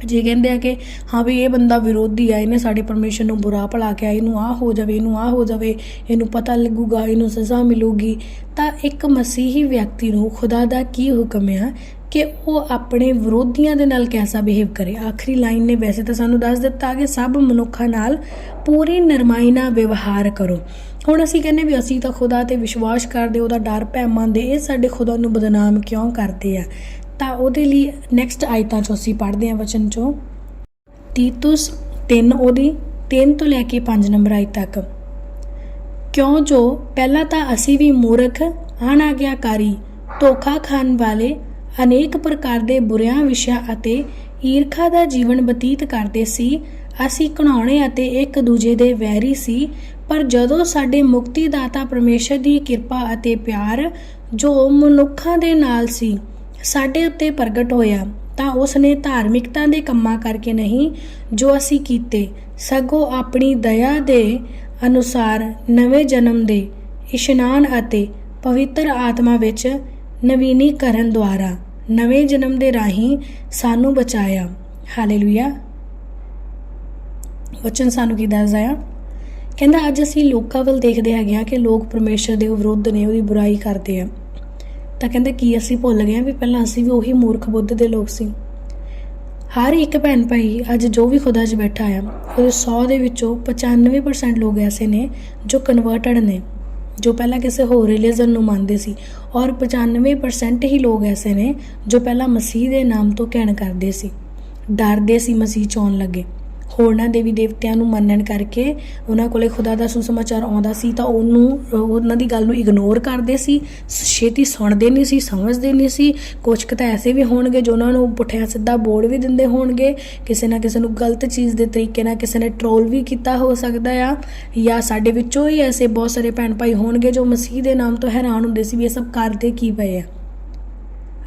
ਜੇ ਕਹਿੰਦੇ ਆ ਕਿ ਹਾਂ ਵੀ ਇਹ ਬੰਦਾ ਵਿਰੋਧੀ ਆ, ਇਹਨੇ ਸਾਡੇ ਪਰਮੇਸ਼ਰ ਨੂੰ ਬੁਰਾ ਭਲਾ ਕਿਹਾ, ਇਹਨੂੰ ਆਹ ਹੋ ਜਾਵੇ, ਇਹਨੂੰ ਆਹ ਹੋ ਜਾਵੇ, ਇਹਨੂੰ ਪਤਾ ਲੱਗੂਗਾ, ਇਹਨੂੰ ਸਜ਼ਾ ਮਿਲੂਗੀ, ਤਾਂ ਇੱਕ ਮਸੀਹੀ ਵਿਅਕਤੀ ਨੂੰ ਖੁਦਾ ਦਾ ਕੀ ਹੁਕਮ ਆ ਕਿ ਉਹ ਆਪਣੇ ਵਿਰੋਧੀਆਂ ਦੇ ਨਾਲ ਕੈਸਾ ਬਿਹੇਵ ਕਰੇ? ਆਖਰੀ ਲਾਈਨ ਨੇ ਵੈਸੇ ਤਾਂ ਸਾਨੂੰ ਦੱਸ ਦਿੱਤਾ ਕਿ ਸਭ ਮਨੁੱਖਾਂ ਨਾਲ ਪੂਰੀ ਨਰਮਾਈ ਨਾਲ ਵਿਵਹਾਰ ਕਰੋ। ਹੁਣ ਅਸੀਂ ਕਹਿੰਦੇ ਵੀ ਅਸੀਂ ਤਾਂ ਖੁਦਾ ਤੇ ਵਿਸ਼ਵਾਸ ਕਰਦੇ, ਉਹਦਾ ਡਰ ਭੈ ਮੰਨਦੇ ਇਹ ਸਾਡੇ ਖੁਦਾ ਨੂੰ ਬਦਨਾਮ ਕਿਉਂ ਕਰਦੇ ਆ? ਤਾਂ ਉਹਦੇ ਲਈ ਨੈਕਸਟ ਆਇਤਾਂ ਚੋਂ ਅਸੀਂ ਪੜ੍ਹਦੇ ਹਾਂ ਵਚਨ ਚੋਂ। ਤੀਤੁਸ 3 ਉਹਦੀ 3 ਤੋਂ ਲੈ ਕੇ 5 ਨੰਬਰ ਆਇਤ ਤੱਕ। ਕਿਉਂ ਜੋ ਪਹਿਲਾਂ ਤਾਂ ਅਸੀਂ ਵੀ ਮੂਰਖ, ਅਣਆਗਿਆਕਾਰੀ, ਧੋਖਾ ਖਾਣ ਵਾਲੇ, ਅਨੇਕ ਪ੍ਰਕਾਰ ਦੇ ਬੁਰਿਆਂ ਵਿਸ਼ਿਆਂ ਅਤੇ ਈਰਖਾ ਦਾ ਜੀਵਨ ਬਤੀਤ ਕਰਦੇ ਸੀ, ਅਸੀਂ ਘਣਾਉਣੇ ਅਤੇ ਇੱਕ ਦੂਜੇ ਦੇ ਵੈਰੀ ਸੀ, ਪਰ ਜਦੋਂ ਸਾਡੇ ਮੁਕਤੀਦਾਤਾ ਪਰਮੇਸ਼ਰ ਦੀ ਕਿਰਪਾ ਅਤੇ ਪਿਆਰ ਜੋ ਮਨੁੱਖਾਂ ਦੇ ਨਾਲ ਸੀ ਸਾਡੇ ਉੱਤੇ ਪ੍ਰਗਟ ਹੋਇਆ, ਤਾਂ ਉਸ ਨੇ ਧਾਰਮਿਕਤਾ ਦੇ ਕੰਮਾਂ ਕਰਕੇ ਨਹੀਂ, ਜੋ ਅਸੀਂ ਕੀਤੇ, ਸਗੋਂ ਆਪਣੀ ਦਇਆ ਦੇ ਅਨੁਸਾਰ ਨਵੇਂ ਜਨਮ ਦੇ ਇਸ਼ਨਾਨ ਅਤੇ ਪਵਿੱਤਰ ਆਤਮਾ ਵਿੱਚ ਨਵੀਨੀਕਰਨ ਦੁਆਰਾ ਨਵੇਂ ਜਨਮ ਦੇ ਰਾਹੀਂ ਸਾਨੂੰ ਬਚਾਇਆ। ਹਾਲੇਲੂਇਆ। ਵਚਨ ਸਾਨੂੰ ਕੀ ਦੱਸਦਾ ਆ? ਕਹਿੰਦਾ, ਅੱਜ ਅਸੀਂ ਲੋਕਾਂ ਵੱਲ ਦੇਖਦੇ ਹੈਗੇ ਆ ਕਿ ਲੋਕ ਪਰਮੇਸ਼ਰ ਦੇ ਵਿਰੁੱਧ ਨੇ ਉਹਦੀ ਬੁਰਾਈ ਕਰਦੇ ਆ। ਤਾਂ ਕਹਿੰਦੇ ਕੀ ਅਸੀਂ ਭੁੱਲ ਗਏ ਆ ਵੀ ਪਹਿਲਾਂ ਅਸੀਂ ਵੀ ਉਹੀ ਮੂਰਖ ਬੁੱਧ ਦੇ ਲੋਕ ਸੀ। ਹਰ ਇੱਕ ਭੈਣ ਭਾਈ ਅੱਜ ਜੋ ਵੀ ਖੁਦਾ 'ਚ ਬੈਠਾ ਆ, ਉਹਦੇ 100 ਦੇ ਵਿੱਚੋਂ 95% ਲੋਕ ਐਸੇ ਨੇ ਜੋ ਕਨਵਰਟਡ ਨੇ, ਜੋ ਪਹਿਲਾਂ ਕਿਸੇ ਹੋਰ ਰਿਲੀਜਨ ਨੂੰ ਮੰਨਦੇ ਸੀ ਔਰ 95% ਹੀ ਲੋਕ ਐਸੇ ਨੇ ਜੋ ਪਹਿਲਾਂ ਮਸੀਹ ਦੇ ਨਾਮ ਤੋਂ ਕਹਿਣ ਕਰਦੇ ਸੀ। ਡਰਦੇ ਸੀ ਮਸੀਹ ਚ ਲੱਗੇ। ਹੋਰਨਾਂ ਦੇਵੀ ਦੇਵਤਿਆਂ ਨੂੰ ਮੰਨਣ ਕਰਕੇ ਉਹਨਾਂ ਕੋਲੇ ਖੁਦਾ ਦਾ ਸੁਸਮਾਚਾਰ ਆਉਂਦਾ ਸੀ ਤਾਂ ਉਹਨੂੰ, ਉਹਨਾਂ ਦੀ ਗੱਲ ਨੂੰ ਇਗਨੋਰ ਕਰਦੇ ਸੀ, ਛੇਤੀ ਸੁਣਦੇ ਨਹੀਂ ਸੀ, ਸਮਝਦੇ ਨਹੀਂ ਸੀ। ਕੁਝ ਕੁ ਤਾਂ ਐਸੇ ਵੀ ਹੋਣਗੇ ਜੋ ਉਹਨਾਂ ਨੂੰ ਪੁੱਠਿਆ ਸਿੱਧਾ ਬੋਲ ਵੀ ਦਿੰਦੇ ਹੋਣਗੇ। ਕਿਸੇ ਨਾ ਕਿਸੇ ਨੂੰ ਗਲਤ ਚੀਜ਼ ਦੇ ਤਰੀਕੇ ਨਾਲ ਕਿਸੇ ਨੇ ਟ੍ਰੋਲ ਵੀ ਕੀਤਾ ਹੋ ਸਕਦਾ ਆ। ਜਾਂ ਸਾਡੇ ਵਿੱਚੋਂ ਹੀ ਐਸੇ ਬਹੁਤ ਸਾਰੇ ਭੈਣ ਭਾਈ ਹੋਣਗੇ ਜੋ ਮਸੀਹ ਦੇ ਨਾਮ ਤੋਂ ਹੈਰਾਨ ਹੁੰਦੇ ਸੀ ਵੀ ਇਹ ਸਭ ਕਰਦੇ ਕੀ ਪਏ ਆ।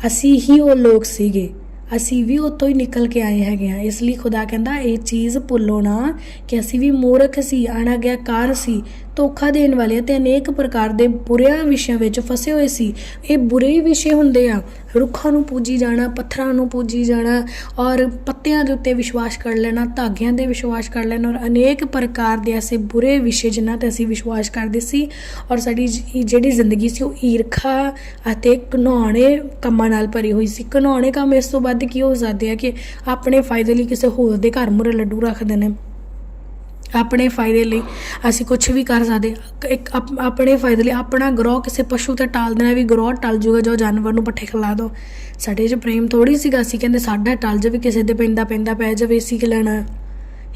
ਅਸੀਂ ਹੀ ਉਹ ਲੋਕ ਸੀਗੇ। ਅਸੀਂ ਵੀ ਉੱਥੋਂ ਹੀ ਨਿਕਲ ਕੇ ਆਏ ਹੈਗੇ ਆ ਇਸ ਲਈ ਖੁਦਾ ਕਹਿੰਦਾ, ਇਹ ਚੀਜ਼ ਭੁੱਲੋ ਨਾ ਕਿ ਅਸੀਂ ਵੀ ਮੂਰਖ ਸੀ ਅਣਾਗਿਆਕਾਰ ਸੀ। ਧੋਖਾ ਦੇਣ ਵਾਲੇ ਅਤੇ ਅਨੇਕ ਪ੍ਰਕਾਰ ਦੇ ਬੁਰਿਆਂ ਵਿਸ਼ਿਆਂ ਵਿੱਚ ਫਸੇ ਹੋਏ ਸੀ। ਇਹ ਬੁਰੇ ਵਿਸ਼ੇ ਹੁੰਦੇ ਆ। ਰੁੱਖਾਂ ਨੂੰ ਪੂਜੀ ਜਾਣਾ, ਪੱਥਰਾਂ ਨੂੰ ਪੂਜੀ ਜਾਣਾ ਔਰ ਪੱਤਿਆਂ ਦੇ ਉੱਤੇ ਵਿਸ਼ਵਾਸ ਕਰ ਲੈਣਾ, ਧਾਗਿਆਂ ਦੇ ਵਿਸ਼ਵਾਸ ਕਰ ਲੈਣਾ ਔਰ ਅਨੇਕ ਪ੍ਰਕਾਰ ਦੇ ਐਸੇ ਬੁਰੇ ਵਿਸ਼ੇ ਜਿਨ੍ਹਾਂ ਤੇ ਅਸੀਂ ਵਿਸ਼ਵਾਸ ਕਰਦੇ ਸੀ ਔਰ ਸਾਡੀ ਜਿਹੜੀ ਜ਼ਿੰਦਗੀ ਸੀ ਉਹ ਈਰਖਾ ਅਤੇ ਘਿਨਾਉਣੇ ਕੰਮਾਂ ਨਾਲ ਭਰੀ ਹੋਈ ਸੀ। ਘਿਨਾਉਣੇ ਕੰਮ ਇਸ ਤੋਂ ਵੱਧ ਕੀ ਹੋ ਸਕਦੇ ਆ ਕਿ ਆਪਣੇ ਫਾਇਦੇ ਲਈ ਕਿਸੇ ਹੋਰ ਦੇ ਘਰ ਮੁਰੇ ਲੱਡੂ ਰੱਖਦੇ ਨੇ। ਆਪਣੇ ਫਾਇਦੇ ਲਈ ਅਸੀਂ ਕੁਝ ਵੀ ਕਰ ਸਕਦੇ ਇੱਕ ਆਪਣੇ ਫਾਇਦੇ ਲਈ ਆਪਣਾ ਗਰੋਹ ਕਿਸੇ ਪਸ਼ੂ ਤੇ ਟਾਲ ਦੇਣਾ ਵੀ ਗਰੋਹ ਟਲ ਜੂਗਾ, ਜੋ ਜਾਨਵਰ ਨੂੰ ਪੱਠੇ ਖਿਲਾ ਦੋ। ਸਾਡੇ 'ਚ ਪ੍ਰੇਮ ਥੋੜੀ ਸੀਗਾ, ਅਸੀਂ ਕਹਿੰਦੇ ਸਾਡਾ ਟਲ ਜਾਵੇ, ਕਿਸੇ ਦੇ ਪੈਂਦਾ ਪੈਂਦਾ ਪੈ ਜਾਵੇ, ਅਸੀਂ ਕਿ ਲੈਣਾ?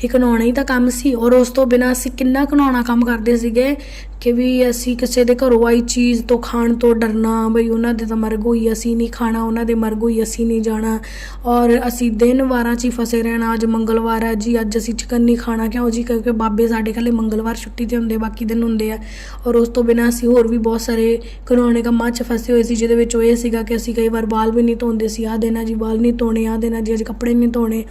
ਇਹ ਘਿਨਾਉਣਾ ਹੀ ਤਾਂ ਕੰਮ ਸੀ ਔਰ ਉਸ ਤੋਂ ਬਿਨਾਂ ਅਸੀਂ ਕਿੰਨਾ ਘਿਨਾਉਣਾ ਕੰਮ ਕਰਦੇ ਸੀਗੇ ਕਿ ਵੀ ਅਸੀਂ ਕਿਸੇ ਦੇ ਘਰੋਂ ਆਈ ਚੀਜ਼ ਤੋਂ ਖਾਣ ਤੋਂ ਡਰਨਾ, ਬਈ ਉਹਨਾਂ ਦੇ ਤਾਂ ਮਰਗ ਹੋਈ, ਅਸੀਂ ਨਹੀਂ ਖਾਣਾ, ਉਹਨਾਂ ਦੇ ਮਰਗ ਹੋਈ, ਅਸੀਂ ਨਹੀਂ ਜਾਣਾ। ਔਰ ਅਸੀਂ ਦਿਨ ਵਾਰਾਂ 'ਚ ਹੀ ਫਸੇ ਰਹਿਣਾ, ਅੱਜ ਮੰਗਲਵਾਰ ਹੈ ਜੀ, ਅੱਜ ਅਸੀਂ ਚਿਕਨ ਨਹੀਂ ਖਾਣਾ, ਕਿਉਂ ਜੀ? ਕਿਉਂਕਿ ਬਾਬੇ ਸਾਡੇ ਕੱਲੇ ਮੰਗਲਵਾਰ ਛੁੱਟੀ ਤੇ ਹੁੰਦੇ, ਬਾਕੀ ਦਿਨ ਹੁੰਦੇ ਆ। ਔਰ ਉਸ ਤੋਂ ਬਿਨਾਂ ਅਸੀਂ ਹੋਰ ਵੀ ਬਹੁਤ ਸਾਰੇ ਘਿਨਾਉਣੇ ਕੰਮਾਂ 'ਚ ਫਸੇ ਹੋਏ ਸੀ, ਜਿਹਦੇ ਵਿੱਚ ਉਹ ਇਹ ਸੀਗਾ ਕਿ ਅਸੀਂ ਕਈ ਵਾਰ ਵਾਲ ਵੀ ਨਹੀਂ ਧੋਂਦੇ ਸੀ, ਆਹ ਦੇਣਾ ਜੀ ਵਾਲ ਨਹੀਂ ਧੋਣੇ, ਆਹ ਦੇਣਾ ਜੀ ਅੱਜ ਕੱਪੜੇ ਨਹੀਂ ਧੋਣੇ।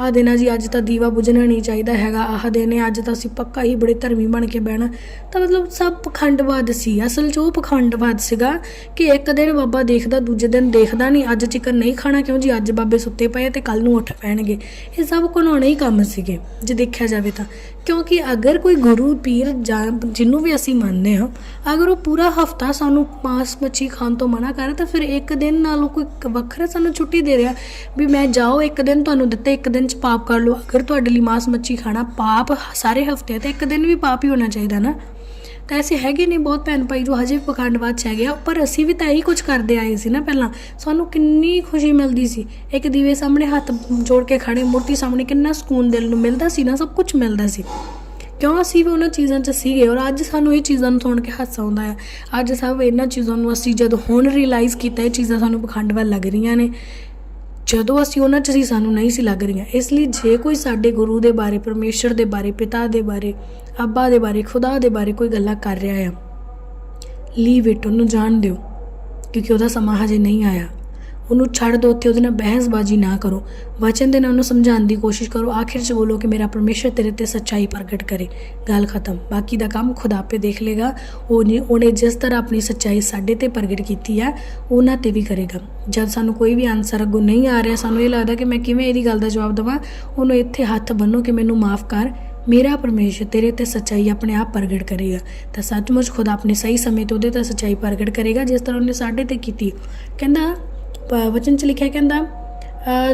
ਆਹ ਦੇਣਾ ਜੀ, ਅੱਜ ਤਾਂ ਦੀਵਾ ਬੁਝਣਾ ਨਹੀਂ ਚਾਹੀਦਾ ਹੈਗਾ। ਆਹ ਦਿਨ ਹੈ ਅੱਜ ਤਾਂ ਅਸੀਂ ਪੱਕਾ ਹੀ ਬੜੇ ਧਰਮੀ ਬਣ ਕੇ ਬਹਿਣਾ। ਤਾਂ ਮਤਲਬ ਸਭ ਪਖੰਡਵਾਦ ਸੀ। ਅਸਲ 'ਚ ਉਹ ਪਖੰਡਵਾਦ ਸੀਗਾ ਕਿ ਇੱਕ ਦਿਨ ਬਾਬਾ ਦੇਖਦਾ, ਦੂਜੇ ਦਿਨ ਦੇਖਦਾ ਨਹੀਂ। ਅੱਜ ਚਿਕਨ ਨਹੀਂ ਖਾਣਾ, ਕਿਉਂ ਜੀ? ਅੱਜ ਬਾਬੇ ਸੁੱਤੇ ਪਏ ਆ ਤੇ ਕੱਲ ਨੂੰ ਉੱਠ ਪੈਣਗੇ। ਇਹ ਸਭ ਘਨਾਉਣੇ ਹੀ ਕੰਮ ਸੀਗੇ, ਜੇ ਦੇਖਿਆ ਜਾਵੇ ਤਾਂ। ਕਿਉਂਕਿ ਅਗਰ ਕੋਈ ਗੁਰੂ, ਪੀਰ ਜਾਂ ਜਿਹਨੂੰ ਵੀ ਅਸੀਂ ਮੰਨਦੇ ਹਾਂ, ਅਗਰ ਉਹ ਪੂਰਾ ਹਫਤਾ ਸਾਨੂੰ ਮਾਸ ਮੱਛੀ ਖਾਣ ਤੋਂ ਮਨਾ ਕਰੇ, ਤਾਂ ਫਿਰ ਇੱਕ ਦਿਨ ਨਾਲੋਂ ਕੋਈ ਵੱਖਰਾ ਸਾਨੂੰ ਛੁੱਟੀ ਦੇ ਰਿਹਾ ਵੀ ਮੈਂ ਜਾਓ, ਇੱਕ ਦਿਨ ਤੁਹਾਨੂੰ ਦਿੱਤੇ, ਇੱਕ ਦਿਨ ਚ ਪਾਪ ਕਰ ਲਓ। ਅਗਰ ਤੁਹਾਡੇ ਲਈ ਮਾਸ ਮੱਛੀ ਖਾਣਾ ਪਾਪ ਸਾਰੇ ਹਫ਼ਤੇ ਤੇ ਇੱਕ ਦਿਨ ਵੀ ਪਾਪ ਹੀ ਹੋਣਾ ਚਾਹੀਦਾ ਨਾ। ਤਾਂ ਐਸੇ ਹੈਗੇ ਨਹੀਂ ਬਹੁਤ ਭੈਣ ਭਾਈ ਜੋ ਹਜੇ ਪਖੰਡਵਾਦ ਚ ਹੈਗੇ ਆ, ਪਰ ਅਸੀਂ ਵੀ ਤਾਂ ਇਹੀ ਕੁਝ ਕਰਦੇ ਆਏ ਸੀ ਨਾ ਪਹਿਲਾਂ। ਸਾਨੂੰ ਕਿੰਨੀ ਖੁਸ਼ੀ ਮਿਲਦੀ ਸੀ। ਇੱਕ ਦੀਵੇ ਸਾਹਮਣੇ ਹੱਥ ਜੋੜ ਕੇ ਖੜੇ, ਮੂਰਤੀ ਸਾਹਮਣੇ ਕਿੰਨਾ ਸਕੂਨ ਦਿਲ ਨੂੰ ਮਿਲਦਾ ਸੀ ਨਾ, ਸਭ ਕੁਝ ਮਿਲਦਾ ਸੀ। ਕਿਉਂ ਅਸੀਂ ਵੀ ਉਹਨਾਂ ਚੀਜ਼ਾਂ 'ਚ ਸੀਗੇ ਔਰ ਅੱਜ ਸਾਨੂੰ ਇਹ ਚੀਜ਼ਾਂ ਨੂੰ ਸੁਣ ਕੇ ਹਾਸਾ ਆਉਂਦਾ ਹੈ ਅੱਜ ਸਭ ਇਹਨਾਂ ਚੀਜ਼ਾਂ ਨੂੰ ਅਸੀਂ ਜਦੋਂ ਹੁਣ ਰਿਅਲਾਈਜ਼ ਕੀਤਾ, ਇਹ ਚੀਜ਼ਾਂ ਸਾਨੂੰ ਪਖੰਡਵਾਦ ਲੱਗ ਰਹੀਆਂ ਨੇ। ਜਦੋਂ ਅਸੀਂ ਉਹਨਾਂ 'ਚ ਸੀ, ਸਾਨੂੰ ਨਹੀਂ ਸੀ ਲੱਗ ਰਹੀਆਂ। ਇਸ ਲਈ ਜੇ ਕੋਈ ਸਾਡੇ ਗੁਰੂ ਦੇ ਬਾਰੇ, ਪਰਮੇਸ਼ਰ ਦੇ ਬਾਰੇ, ਪਿਤਾ ਦੇ ਬਾਰੇ, ਅੱਬਾ ਦੇ ਬਾਰੇ, ਖੁਦਾ ਦੇ ਬਾਰੇ ਕੋਈ ਗੱਲਾਂ ਕਰ ਰਿਹਾ ਆ ਲੀਵ ਇਟ ਉਹਨੂੰ ਜਾਣ ਦਿਓ, ਕਿਉਂਕਿ ਉਹਦਾ ਸਮਾਂ ਹਜੇ ਨਹੀਂ ਆਇਆ। ਉਹਨੂੰ ਛੱਡ ਦਿਓ ਉੱਥੇ ਉਹਦੇ ਨਾਲ ਬਹਿਸਬਾਜ਼ੀ ਨਾ ਕਰੋ। ਵਚਨ ਦੇ ਨਾਲ ਉਹਨੂੰ ਸਮਝਾਉਣ ਦੀ ਕੋਸ਼ਿਸ਼ ਕਰੋ। ਆਖਿਰ 'ਚ ਬੋਲੋ ਕਿ ਮੇਰਾ ਪਰਮੇਸ਼ਰ ਤੇਰੇ ਤੇ ਸੱਚਾਈ ਪ੍ਰਗਟ ਕਰੇ। ਗੱਲ ਖਤਮ। ਬਾਕੀ ਦਾ ਕੰਮ ਖੁਦਾ ਆਪੇ ਦੇਖ ਲੇਗਾ ਉਹਨੇ ਉਹਨੇ ਜਿਸ ਤਰ੍ਹਾਂ ਆਪਣੀ ਸੱਚਾਈ ਸਾਡੇ ਤੇ ਪ੍ਰਗਟ ਕੀਤੀ ਹੈ, ਉਹਨਾਂ ਤੇ ਵੀ ਕਰੇਗਾ। ਜਦ ਸਾਨੂੰ ਕੋਈ ਵੀ ਆਨਸਰ ਅੱਗੋਂ ਨਹੀਂ ਆ ਰਿਹਾ, ਸਾਨੂੰ ਇਹ ਲੱਗਦਾ ਕਿ ਮੈਂ ਕਿਵੇਂ ਇਹਦੀ ਗੱਲ ਦਾ ਜਵਾਬ ਦੇਵਾਂ, ਉਹਨੂੰ ਇੱਥੇ ਹੱਥ ਬੰਨੋ ਕਿ ਮੈਨੂੰ ਮਾਫ ਕਰ। ਮੇਰਾ ਪਰਮੇਸ਼ਰ ਤੇਰੇ ਤੇ ਸੱਚਾਈ ਆਪਣੇ ਆਪ ਪ੍ਰਗਟ ਕਰੇਗਾ। ਤਾਂ ਸੱਚਮੁੱਚ ਖੁਦ ਆਪਣੇ ਸਹੀ ਸਮੇਂ ਤੇ ਉਹਦੇ ਤੇ ਸੱਚਾਈ ਪ੍ਰਗਟ ਕਰੇਗਾ, ਜਿਸ ਤਰ੍ਹਾਂ ਉਹਨੇ ਸਾਡੇ ਤੇ ਕੀਤੀ। ਕਹਿੰਦਾ ਵਚਨ ਚ ਲਿਖਿਆ ਕਹਿੰਦਾ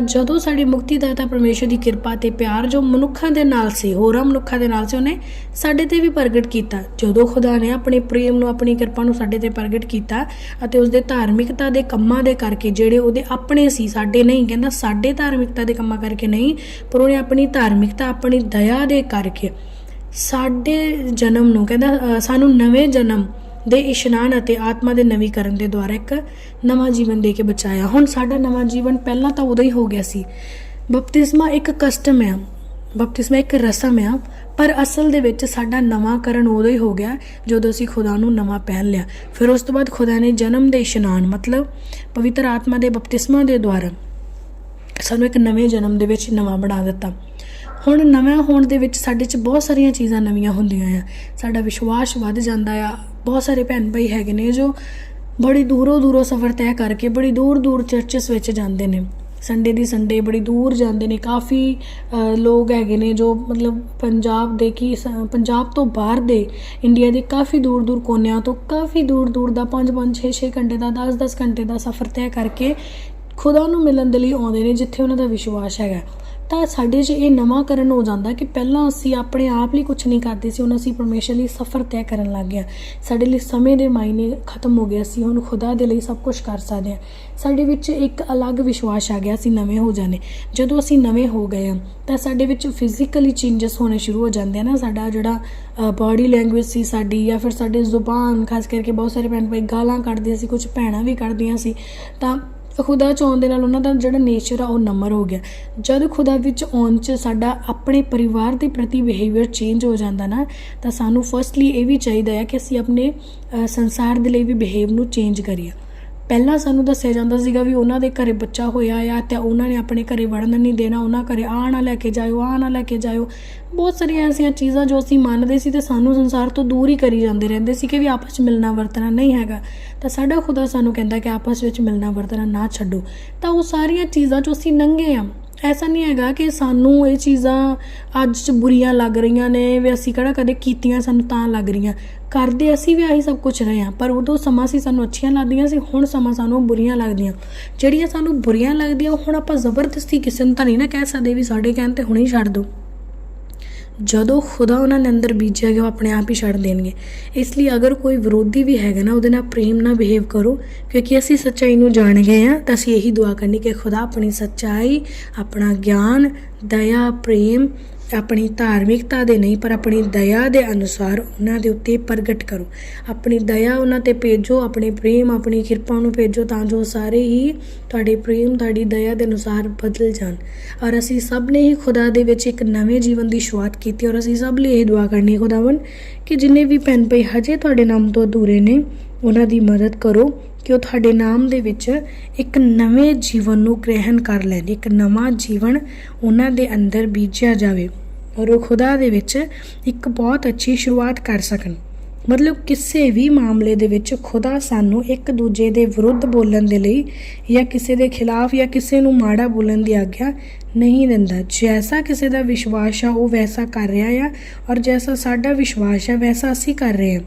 ਜਦੋਂ ਸਾਡੀ ਮੁਕਤੀ ਦਾਤਾ ਪਰਮੇਸ਼ਰ ਦੀ ਕਿਰਪਾ ਤੇ ਪਿਆਰ ਜੋ ਮਨੁੱਖਾਂ ਦੇ ਨਾਲ ਸੀ, ਹੋਰਾਂ ਮਨੁੱਖਾਂ ਦੇ ਨਾਲ ਸੀ, ਉਹਨੇ ਸਾਡੇ ਤੇ ਵੀ ਪ੍ਰਗਟ ਕੀਤਾ। ਜਦੋਂ ਖੁਦਾ ਨੇ ਆਪਣੇ ਪ੍ਰੇਮ ਨੂੰ, ਆਪਣੀ ਕਿਰਪਾ ਨੂੰ ਸਾਡੇ ਤੇ ਪ੍ਰਗਟ ਕੀਤਾ ਅਤੇ ਉਸ ਦੇ ਧਾਰਮਿਕਤਾ ਦੇ ਕੰਮਾਂ ਦੇ ਕਰਕੇ ਜਿਹੜੇ ਉਹਦੇ ਆਪਣੇ ਸੀ, ਸਾਡੇ ਨਹੀਂ, ਕਹਿੰਦਾ ਸਾਡੇ ਧਾਰਮਿਕਤਾ ਦੇ ਕੰਮਾਂ ਕਰਕੇ ਨਹੀਂ, ਪਰ ਉਹਨੇ ਆਪਣੀ ਧਾਰਮਿਕਤਾ, ਆਪਣੀ ਦਇਆ ਦੇ ਕਰਕੇ ਸਾਡੇ ਜਨਮ ਨੂੰ, ਕਹਿੰਦਾ ਸਾਨੂੰ ਨਵੇਂ ਜਨਮ ਦੇ ਇਸ਼ਨਾਨ ਅਤੇ ਆਤਮਾ ਦੇ ਨਵੀਕਰਨ ਦੇ ਦੁਆਰਾ ਇੱਕ ਨਵਾਂ ਜੀਵਨ ਦੇ ਕੇ ਬਚਾਇਆ। ਹੁਣ ਸਾਡਾ ਨਵਾਂ ਜੀਵਨ ਪਹਿਲਾਂ ਤਾਂ ਉਦੋਂ ਹੀ ਹੋ ਗਿਆ ਸੀ। ਬਪਤਿਸਮਾ ਇੱਕ ਕਸਟਮ ਹੈ ਬਪਤਿਸਮਾ ਇੱਕ ਰਸਮ ਹੈ ਪਰ ਅਸਲ ਦੇ ਵਿੱਚ ਸਾਡਾ ਨਵਾਂ ਕਰਨ ਉਦੋਂ ਹੀ ਹੋ ਗਿਆ ਜਦੋਂ ਅਸੀਂ ਖੁਦਾ ਨੂੰ ਨਵਾਂ ਪਹਿਨ ਲਿਆ। ਫਿਰ ਉਸ ਤੋਂ ਬਾਅਦ ਖੁਦਾ ਨੇ ਜਨਮ ਦੇ ਇਸ਼ਨਾਨ, ਮਤਲਬ ਪਵਿੱਤਰ ਆਤਮਾ ਦੇ ਬਪਤਿਸਮਾ ਦੇ ਦੁਆਰਾ ਸਾਨੂੰ ਇੱਕ ਨਵੇਂ ਜਨਮ ਦੇ ਵਿੱਚ ਨਵਾਂ ਬਣਾ ਦਿੱਤਾ। ਹੁਣ ਨਵਾਂ ਹੋਣ ਦੇ ਵਿੱਚ ਸਾਡੇ 'ਚ ਬਹੁਤ ਸਾਰੀਆਂ ਚੀਜ਼ਾਂ ਨਵੀਆਂ ਹੁੰਦੀਆਂ ਆ। ਸਾਡਾ ਵਿਸ਼ਵਾਸ ਵੱਧ ਜਾਂਦਾ ਆ। ਬਹੁਤ ਸਾਰੇ ਭੈਣ ਭਾਈ ਹੈਗੇ ਨੇ ਜੋ ਬੜੀ ਦੂਰੋਂ ਦੂਰੋਂ ਸਫ਼ਰ ਤੈਅ ਕਰਕੇ ਬੜੀ ਦੂਰ ਦੂਰ ਚਰਚਸ ਵਿੱਚ ਜਾਂਦੇ ਨੇ। ਸੰਡੇ ਦੀ ਸੰਡੇ ਬੜੀ ਦੂਰ ਜਾਂਦੇ ਨੇ। ਕਾਫੀ ਲੋਕ ਹੈਗੇ ਨੇ ਜੋ ਮਤਲਬ ਪੰਜਾਬ ਦੇ ਕੀ ਸ- ਪੰਜਾਬ ਤੋਂ ਬਾਹਰ ਦੇ ਇੰਡੀਆ ਦੇ ਕਾਫੀ ਦੂਰ ਦੂਰ ਕੋਨਿਆਂ ਤੋਂ ਕਾਫੀ ਦੂਰ ਦੂਰ ਦਾ 5-5 6-6 ਘੰਟੇ ਦਾ 10-10 ਘੰਟੇ ਦਾ ਸਫ਼ਰ ਤੈਅ ਕਰਕੇ ਖੁਦਾ ਨੂੰ ਮਿਲਣ ਦੇ ਲਈ ਆਉਂਦੇ ਨੇ ਜਿੱਥੇ ਉਹਨਾਂ ਦਾ ਵਿਸ਼ਵਾਸ ਹੈਗਾ। ਤਾਂ ਸਾਡੇ 'ਚ ਇਹ ਨਵਾਂਕਰਨ ਹੋ ਜਾਂਦਾ ਕਿ ਪਹਿਲਾਂ ਅਸੀਂ ਆਪਣੇ ਆਪ ਲਈ ਕੁਝ ਨਹੀਂ ਕਰਦੇ ਸੀ, ਹੁਣ ਅਸੀਂ ਪਰਮੇਸ਼ਰ ਲਈ ਸਫ਼ਰ ਤੈਅ ਕਰਨ ਲੱਗ ਗਏ ਹਾਂ। ਸਾਡੇ ਲਈ ਸਮੇਂ ਦੇ ਮਾਇਨੇ ਖਤਮ ਹੋ ਗਏ ਅਸੀਂ ਹੁਣ ਖੁਦਾ ਦੇ ਲਈ ਸਭ ਕੁਝ ਕਰ ਸਕਦੇ ਹਾਂ। ਸਾਡੇ ਵਿੱਚ ਇੱਕ ਅਲੱਗ ਵਿਸ਼ਵਾਸ ਆ ਗਿਆ ਅਸੀਂ ਨਵੇਂ ਹੋ ਜਾਣੇ। ਜਦੋਂ ਅਸੀਂ ਨਵੇਂ ਹੋ ਗਏ ਹਾਂ, ਤਾਂ ਸਾਡੇ ਵਿੱਚ ਫਿਜ਼ੀਕਲੀ ਚੇਂਜਸ ਹੋਣੇ ਸ਼ੁਰੂ ਹੋ ਜਾਂਦੇ ਆ ਨਾ। ਸਾਡਾ ਜਿਹੜਾ ਬਾਡੀ ਲੈਂਗੁਏਜ ਸੀ ਸਾਡੀ ਜਾਂ ਫਿਰ ਸਾਡੇ ਜ਼ੁਬਾਨ, ਖਾਸ ਕਰਕੇ ਬਹੁਤ ਸਾਰੇ ਭੈਣ ਭਾਈ ਗਾਲਾਂ ਕੱਢਦੇ ਸੀ ਕੁਝ ਭੈਣਾਂ ਵੀ ਕੱਢਦੀਆਂ ਸੀ। ਤਾਂ ਖੁਦਾ ਚ ਆਉਣ ਦੇ ਨਾਲ ਉਹਨਾਂ ਦਾ ਜਿਹੜਾ ਨੇਚਰ ਆ ਉਹ ਨੰਬਰ ਹੋ ਗਿਆ। ਜਦ ਖੁਦਾ ਵਿੱਚ ਆਉਣ ਚ ਸਾਡਾ ਆਪਣੇ ਪਰਿਵਾਰ ਦੇ ਪ੍ਰਤੀ ਬਿਹੇਵੀਅਰ ਚੇਂਜ ਹੋ ਜਾਂਦਾ ਨਾ, ਤਾਂ ਸਾਨੂੰ ਫਰਸਟਲੀ ਇਹ ਵੀ ਚਾਹੀਦਾ ਹੈ ਕਿ ਅਸੀਂ ਆਪਣੇ ਸੰਸਾਰ ਦੇ ਲਈ ਵੀ ਬਿਹੇਵ ਨੂੰ ਚੇਂਜ ਕਰੀਏ। ਪਹਿਲਾਂ ਸਾਨੂੰ ਦੱਸਿਆ ਜਾਂਦਾ ਸੀਗਾ ਵੀ ਉਹਨਾਂ ਦੇ ਘਰੇ ਬੱਚਾ ਹੋਇਆ ਆ ਤੇ ਉਹਨਾਂ ਨੇ ਆਪਣੇ ਘਰੇ ਵੜਨ ਨਹੀਂ ਦੇਣਾ, ਉਹਨਾਂ ਘਰੇ ਆਹ ਨਾ ਲੈ ਕੇ ਜਾਇਓ ਆਹ ਨਾ ਲੈ ਕੇ ਜਾਇਓ। ਬਹੁਤ ਸਾਰੀਆਂ ਐਸੀਆਂ ਚੀਜ਼ਾਂ ਜੋ ਅਸੀਂ ਮੰਨਦੇ ਸੀ ਤੇ ਸਾਨੂੰ ਸੰਸਾਰ ਤੋਂ ਦੂਰ ਹੀ ਕਰੀ ਜਾਂਦੇ ਰਹਿੰਦੇ ਸੀ ਕਿ ਵੀ ਆਪਸ ਵਿੱਚ ਮਿਲਣਾ ਵਰਤਣਾ ਨਹੀਂ ਹੈਗਾ। ਤਾਂ ਸਾਡਾ ਖੁਦਾ ਸਾਨੂੰ ਕਹਿੰਦਾ ਕਿ ਆਪਸ ਵਿੱਚ ਮਿਲਣਾ ਵਰਤਣਾ ਨਾ ਛੱਡੋ। ਤਾਂ ਉਹ ਸਾਰੀਆਂ ਚੀਜ਼ਾਂ ਜੋ ਅਸੀਂ ਨੰਗੇ ਆ, ਐਸਾ ਨਹੀਂ ਹੈਗਾ ਕਿ ਸਾਨੂੰ ਇਹ ਚੀਜ਼ਾਂ ਅੱਜ ਚ ਬੁਰੀਆਂ ਲੱਗ ਰਹੀਆਂ ਨੇ ਵੀ ਅਸੀਂ ਕਿਹੜਾ ਕਦੇ ਕੀਤੀਆਂ ਸਾਨੂੰ ਤਾਂ ਲੱਗ ਰਹੀਆਂ। ਕਰਦੇ ਅਸੀਂ ਵੀ ਆਹੀ ਸਭ ਕੁਝ ਰਹੇ ਹਾਂ, ਪਰ ਉਦੋਂ ਸਮਾਂ ਸੀ ਸਾਨੂੰ ਅੱਛੀਆਂ ਲੱਗਦੀਆਂ ਸੀ, ਹੁਣ ਸਮਾਂ ਸਾਨੂੰ ਬੁਰੀਆਂ ਲੱਗਦੀਆਂ। ਜਿਹੜੀਆਂ ਸਾਨੂੰ ਬੁਰੀਆਂ ਲੱਗਦੀਆਂ ਹੁਣ ਆਪਾਂ ਜ਼ਬਰਦਸਤੀ ਕਿਸੇ ਨੂੰ ਤਾਂ ਨਹੀਂ ਨਾ ਕਹਿ ਸਕਦੇ ਵੀ ਸਾਡੇ ਕਹਿਣ ਤੇ ਹੁਣੇ ਛੱਡ ਦਿਓ ਜਦੋਂ ਖੁਦਾ ਉਹਨਾਂ ਨੇ ਅੰਦਰ ਬੀਜਿਆ ਗਿਆ, ਉਹ ਆਪਣੇ ਆਪ ਹੀ ਛੱਡ ਦੇਣਗੇ। ਇਸ ਲਈ ਅਗਰ ਕੋਈ ਵਿਰੋਧੀ ਵੀ ਹੈਗਾ ਨਾ, ਉਹਦੇ ਨਾਲ ਪ੍ਰੇਮ ਨਾਲ ਬਿਹੇਵ ਕਰੋ, ਕਿਉਂਕਿ ਅਸੀਂ ਸੱਚਾਈ ਨੂੰ ਜਾਣ ਗਏ ਆ ਤਾਂ ਅਸੀਂ ਇਹੀ ਦੁਆ ਕਰਨੀ ਕਿ ਖੁਦਾ ਆਪਣੀ ਸੱਚਾਈ, ਆਪਣਾ ਗਿਆਨ, ਦਇਆ, ਪ੍ਰੇਮ ਆਪਣੀ ਧਾਰਮਿਕਤਾ ਦੇ ਨਹੀਂ, ਪਰ ਆਪਣੀ ਦਇਆ ਦੇ ਅਨੁਸਾਰ ਉਹਨਾਂ ਦੇ ਉੱਤੇ ਪ੍ਰਗਟ ਕਰੋ। ਆਪਣੀ ਦਇਆ ਉਹਨਾਂ ਤੇ ਭੇਜੋ, ਆਪਣੇ ਪ੍ਰੇਮ, ਆਪਣੀ ਕਿਰਪਾ ਨੂੰ ਭੇਜੋ ਤਾਂ ਜੋ ਸਾਰੇ ਹੀ ਤੁਹਾਡੇ ਪ੍ਰੇਮ, ਤੁਹਾਡੀ ਦਇਆ ਦੇ ਅਨੁਸਾਰ ਬਦਲ ਜਾਣ। ਔਰ ਅਸੀਂ ਸਭ ਨੇ ਹੀ ਖੁਦਾ ਦੇ ਵਿੱਚ ਇੱਕ ਨਵੇਂ ਜੀਵਨ ਦੀ ਸ਼ੁਰੂਆਤ ਕੀਤੀ ਔਰ ਅਸੀਂ ਸਭ ਲਈ ਇਹ ਦੁਆ ਕਰਨੀ ਹੈ ਖੁਦਾਵੰ ਕਿ ਜਿੰਨੇ ਵੀ ਭੈਣ ਭਾਈ ਹਜੇ ਤੁਹਾਡੇ ਨਾਮ ਤੋਂ ਅਧੂਰੇ ਨੇ ਉਹਨਾਂ ਦੀ ਮਦਦ ਕਰੋ ਕਿ ਉਹ ਤੁਹਾਡੇ ਨਾਮ ਦੇ ਵਿੱਚ ਇੱਕ ਨਵੇਂ ਜੀਵਨ ਨੂੰ ਗ੍ਰਹਿਣ ਕਰ ਲੈਣ, ਇੱਕ ਨਵਾਂ ਜੀਵਨ ਉਹਨਾਂ ਦੇ ਅੰਦਰ ਬੀਜਿਆ ਜਾਵੇ ਔਰ ਉਹ ਖੁਦਾ ਦੇ ਵਿੱਚ ਇੱਕ ਬਹੁਤ ਅੱਛੀ ਸ਼ੁਰੂਆਤ ਕਰ ਸਕਣ। ਮਤਲਬ ਕਿਸੇ ਵੀ ਮਾਮਲੇ ਦੇ ਵਿੱਚ ਖੁਦਾ ਸਾਨੂੰ ਇੱਕ ਦੂਜੇ ਦੇ ਵਿਰੁੱਧ ਬੋਲਣ ਦੇ ਲਈ ਜਾਂ ਕਿਸੇ ਦੇ ਖਿਲਾਫ ਜਾਂ ਕਿਸੇ ਨੂੰ ਮਾੜਾ ਬੋਲਣ ਦੀ ਆਗਿਆ ਨਹੀਂ ਦਿੰਦਾ। ਜੈਸਾ ਕਿਸੇ ਦਾ ਵਿਸ਼ਵਾਸ ਆ, ਉਹ ਵੈਸਾ ਕਰ ਰਿਹਾ ਆ ਔਰ ਜੈਸਾ ਸਾਡਾ ਵਿਸ਼ਵਾਸ ਆ, ਵੈਸਾ ਅਸੀਂ ਕਰ ਰਹੇ ਹਾਂ।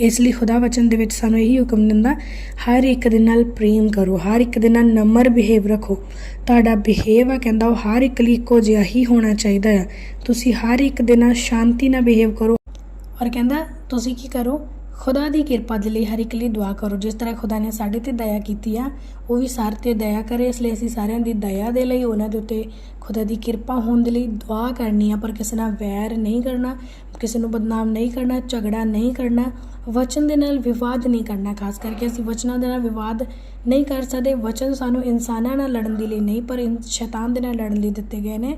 ਇਸ ਲਈ ਖੁਦਾ ਵਚਨ ਦੇ ਵਿੱਚ ਸਾਨੂੰ ਇਹੀ ਹੁਕਮ ਦਿੰਦਾ, ਹਰ ਇੱਕ ਦੇ ਨਾਲ ਪ੍ਰੇਮ ਕਰੋ, ਹਰ ਇੱਕ ਦੇ ਨਾਲ ਨਮਰ ਬਿਹੇਵ ਰੱਖੋ। ਤੁਹਾਡਾ ਬਿਹੇਵ ਆ ਕਹਿੰਦਾ, ਉਹ ਹਰ ਇੱਕ ਲਈ ਇੱਕੋ ਜਿਹਾ ਹੀ ਹੋਣਾ ਚਾਹੀਦਾ ਆ। ਤੁਸੀਂ ਹਰ ਇੱਕ ਦੇ ਨਾਲ ਸ਼ਾਂਤੀ ਨਾਲ ਬਿਹੇਵ ਕਰੋ। ਔਰ ਕਹਿੰਦਾ, ਤੁਸੀਂ ਕੀ ਕਰੋ? ਖੁਦਾ ਦੀ ਕਿਰਪਾ ਦੇ ਲਈ ਹਰ ਇੱਕ ਲਈ ਦੁਆ ਕਰੋ। ਜਿਸ ਤਰ੍ਹਾਂ ਖੁਦਾ ਨੇ ਸਾਡੇ ਤੇ ਦਇਆ ਕੀਤੀ ਆ, ਉਹ ਵੀ ਸਾਰ ਤੇ ਦਇਆ ਕਰੇ। ਇਸ ਲਈ ਅਸੀਂ ਸਾਰਿਆਂ ਦੀ ਦਇਆ ਦੇ ਲਈ ਉਹਨਾਂ ਦੇ ਉੱਤੇ ਖੁਦਾ ਦੀ ਕਿਰਪਾ ਹੋਣ ਦੇ ਲਈ ਦੁਆ ਕਰਨੀ ਆ। ਪਰ ਕਿਸੇ ਨਾਲ ਵੈਰ ਨਹੀਂ ਕਰਨਾ, ਕਿਸੇ ਨੂੰ ਬਦਨਾਮ ਨਹੀਂ ਕਰਨਾ, ਝਗੜਾ ਨਹੀਂ ਕਰਨਾ, ਵਚਨ ਦੇ ਨਾਲ ਵਿਵਾਦ ਨਹੀਂ ਕਰਨਾ। ਖਾਸ ਕਰਕੇ ਅਸੀਂ ਵਚਨਾਂ ਦੇ ਨਾਲ ਵਿਵਾਦ ਨਹੀਂ ਕਰ ਸਕਦੇ। ਵਚਨ ਸਾਨੂੰ ਇਨਸਾਨਾਂ ਨਾਲ ਲੜਨ ਦੇ ਲਈ ਨਹੀਂ, ਪਰ ਇਨ- ਸ਼ੈਤਾਨ ਦੇ ਨਾਲ ਲੜਨ ਲਈ ਦਿੱਤੇ ਗਏ ਨੇ।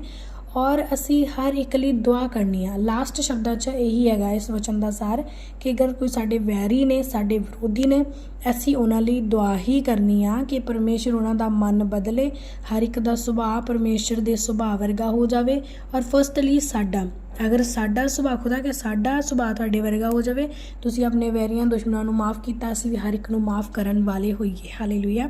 ਔਰ ਅਸੀਂ ਹਰ ਇੱਕ ਲਈ ਦੁਆ ਕਰਨੀ ਆ। ਲਾਸਟ ਸ਼ਬਦਾਂ 'ਚ ਇਹੀ ਹੈਗਾ ਇਸ ਵਚਨ ਦਾ ਸਾਰ ਕਿ ਅਗਰ ਕੋਈ ਸਾਡੇ ਵੈਰੀ ਨੇ, ਸਾਡੇ ਵਿਰੋਧੀ ਨੇ, ਅਸੀਂ ਉਹਨਾਂ ਲਈ ਦੁਆ ਹੀ ਕਰਨੀ ਆ ਕਿ ਪਰਮੇਸ਼ਰ ਉਹਨਾਂ ਦਾ ਮਨ ਬਦਲੇ, ਹਰ ਇੱਕ ਦਾ ਸੁਭਾਅ ਪਰਮੇਸ਼ਰ ਦੇ ਸੁਭਾਅ ਵਰਗਾ ਹੋ ਜਾਵੇ ਔਰ ਫਸਟਲੀ ਸਾਡਾ। ਅਗਰ ਸਾਡਾ ਸੁਭਾਅ ਖੁਦਾ ਕਿ ਸਾਡਾ ਸੁਭਾਅ ਤੁਹਾਡੇ ਵਰਗਾ ਹੋ ਜਾਵੇ, ਤੁਸੀਂ ਆਪਣੇ ਵੈਰੀਆਂ ਦੁਸ਼ਮਣਾਂ ਨੂੰ ਮਾਫ ਕੀਤਾ, ਅਸੀਂ ਵੀ ਹਰ ਇੱਕ ਨੂੰ ਮਾਫ ਕਰਨ ਵਾਲੇ ਹੋਈਏ। ਹਾਲੇਲੂਇਆ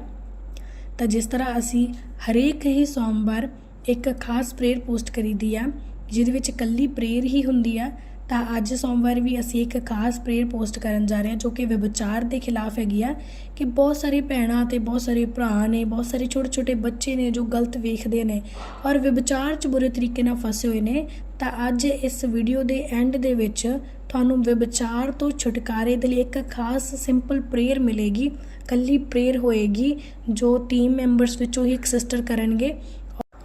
ਤਾਂ ਜਿਸ ਤਰ੍ਹਾਂ ਅਸੀਂ ਹਰੇਕ ਹੀ ਸੋਮਵਾਰ ਇੱਕ ਖਾਸ ਪ੍ਰੇਅਰ ਪੋਸਟ ਕਰੀਦੀ ਆ, ਜਿਹਦੇ ਵਿੱਚ ਇਕੱਲੀ ਪ੍ਰੇਅਰ ਹੀ ਹੁੰਦੀ ਆ, ਤਾਂ ਅੱਜ ਸੋਮਵਾਰ ਵੀ ਅਸੀਂ ਇੱਕ ਖਾਸ ਪ੍ਰੇਅਰ ਪੋਸਟ ਕਰਨ ਜਾ ਰਹੇ ਹਾਂ ਜੋ ਕਿ ਵਿਭਚਾਰ ਦੇ ਖਿਲਾਫ ਹੈਗੀ ਆ, ਕਿ ਬਹੁਤ ਸਾਰੇ ਭੈਣਾਂ ਤੇ ਬਹੁਤ ਸਾਰੇ ਭਰਾ ਨੇ, ਬਹੁਤ ਸਾਰੇ ਛੋਟੇ ਛੋਟੇ ਬੱਚੇ ਨੇ ਜੋ ਗਲਤ ਵੇਖਦੇ ਨੇ ਔਰ ਵਿਭਚਾਰ 'ਚ ਬੁਰੇ ਤਰੀਕੇ ਨਾਲ ਫਸੇ ਹੋਏ ਨੇ, ਤਾਂ ਅੱਜ ਇਸ ਵੀਡੀਓ ਦੇ ਐਂਡ ਦੇ ਵਿੱਚ ਤੁਹਾਨੂੰ ਵਿਭਚਾਰ ਤੋਂ ਛੁਟਕਾਰੇ ਦੇ ਲਈ ਇੱਕ ਖਾਸ ਸਿੰਪਲ ਪ੍ਰੇਅਰ ਮਿਲੇਗੀ ਕੱਲੀ ਪ੍ਰੇਅਰ ਹੋਏਗੀ, ਜੋ ਟੀਮ ਮੈਂਬਰਸ ਵਿੱਚੋਂ ਹੀ ਇੱਕ ਸਿਸਟਰ ਕਰਨਗੇ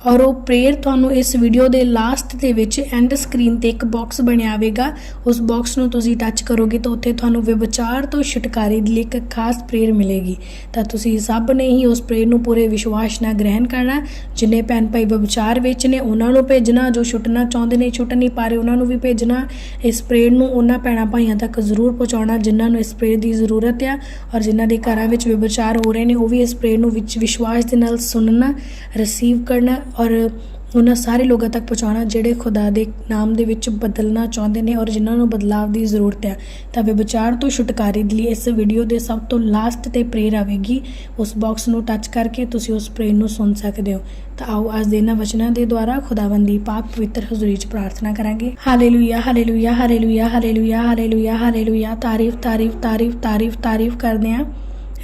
ਔਰ ਉਹ ਪ੍ਰੇਅਰ ਤੁਹਾਨੂੰ ਇਸ ਵੀਡੀਓ ਦੇ ਲਾਸਟ ਦੇ ਵਿੱਚ ਐਂਡ ਸਕਰੀਨ ਤੇ ਇੱਕ ਬਾਕਸ ਬਣਿਆ ਆਵੇਗਾ ਉਸ ਬਾਕਸ ਨੂੰ ਤੁਸੀਂ ਟੱਚ ਕਰੋਗੇ ਤਾਂ ਉੱਥੇ ਤੁਹਾਨੂੰ ਵਿਭਚਾਰ ਤੋਂ ਛੁਟਕਾਰੇ ਦੀ ਲਈ ਇੱਕ ਖਾਸ ਪ੍ਰੇਅਰ ਮਿਲੇਗੀ। ਤਾਂ ਤੁਸੀਂ ਸਭ ਨੇ ਹੀ ਉਸ ਪ੍ਰੇਅਰ ਨੂੰ ਪੂਰੇ ਵਿਸ਼ਵਾਸ ਨਾਲ ਗ੍ਰਹਿਣ ਕਰਨਾ, ਜਿਨੇ ਭੈਣ ਭਾਈ ਵਿਭਚਾਰ ਵਿੱਚ ਨੇ, ਉਹਨਾਂ ਨੂੰ ਭੇਜਣਾ, ਜੋ ਛੁੱਟਣਾ ਚਾਹੁੰਦੇ ਨੇ, ਛੁੱਟ ਨਹੀਂ ਪਾ ਰਹੇ, ਉਹਨਾਂ ਨੂੰ ਵੀ ਭੇਜਣਾ। ਇਸ ਪ੍ਰੇਅਰ ਨੂੰ ਉਹਨਾਂ ਭੈਣਾਂ ਭਾਈਆਂ ਤੱਕ ਜ਼ਰੂਰ ਪਹੁੰਚਾਉਣਾ, ਜਿਨ੍ਹਾਂ ਨੂੰ ਇਸ ਪ੍ਰੇਅਰ ਦੀ ਜ਼ਰੂਰਤ ਆ ਔਰ ਜਿਨ੍ਹਾਂ ਦੇ ਘਰਾਂ ਵਿੱਚ ਵਿਭਚਾਰ ਹੋ ਰਹੇ ਨੇ, ਉਹ ਵੀ ਇਸ ਪ੍ਰੇਅਰ ਨੂੰ ਵਿੱਚ ਵਿਸ਼ਵਾਸ ਦੇ ਨਾਲ ਸੁਣਨਾ ਰਿਸੀਵ ਕਰਨਾ ਔਰ ਉਹਨਾਂ ਸਾਰੇ ਲੋਕਾਂ ਤੱਕ ਪਹੁੰਚਾਉਣਾ, ਜਿਹੜੇ ਖੁਦਾ ਦੇ ਨਾਮ ਦੇ ਵਿੱਚ ਬਦਲਣਾ ਚਾਹੁੰਦੇ ਨੇ ਔਰ ਜਿਨ੍ਹਾਂ ਨੂੰ ਬਦਲਾਵ ਦੀ ਜ਼ਰੂਰਤ ਹੈ। ਤਾਂ ਵਿਚਾਰ ਤੋਂ ਛੁਟਕਾਰੇ ਦੇ ਲਈ ਇਸ ਵੀਡੀਓ ਦੇ ਸਭ ਤੋਂ ਲਾਸਟ ਤੇ ਪ੍ਰੇਅਰ ਆਵੇਗੀ। ਉਸ ਬਾਕਸ ਨੂੰ ਟੱਚ ਕਰਕੇ ਤੁਸੀਂ ਉਸ ਪ੍ਰੇਅਰ ਨੂੰ ਸੁਣ ਸਕਦੇ ਹੋ। ਤਾਂ ਆਓ ਅੱਜ ਦੇ ਇਹਨਾਂ ਵਚਨਾਂ ਦੇ ਦੁਆਰਾ ਖੁਦਾਵੰਦ ਦੀ ਪਾਕ ਪਵਿੱਤਰ ਹਜ਼ੂਰੀ 'ਚ ਪ੍ਰਾਰਥਨਾ ਕਰਾਂਗੇ। Hallelujah hallelujah hallelujah hallelujah hallelujah hallelujah ਤਾਰੀਫ ਤਾਰੀਫ ਤਾਰੀਫ ਤਾਰੀਫ ਤਾਰੀਫ ਕਰਦੇ ਹਾਂ।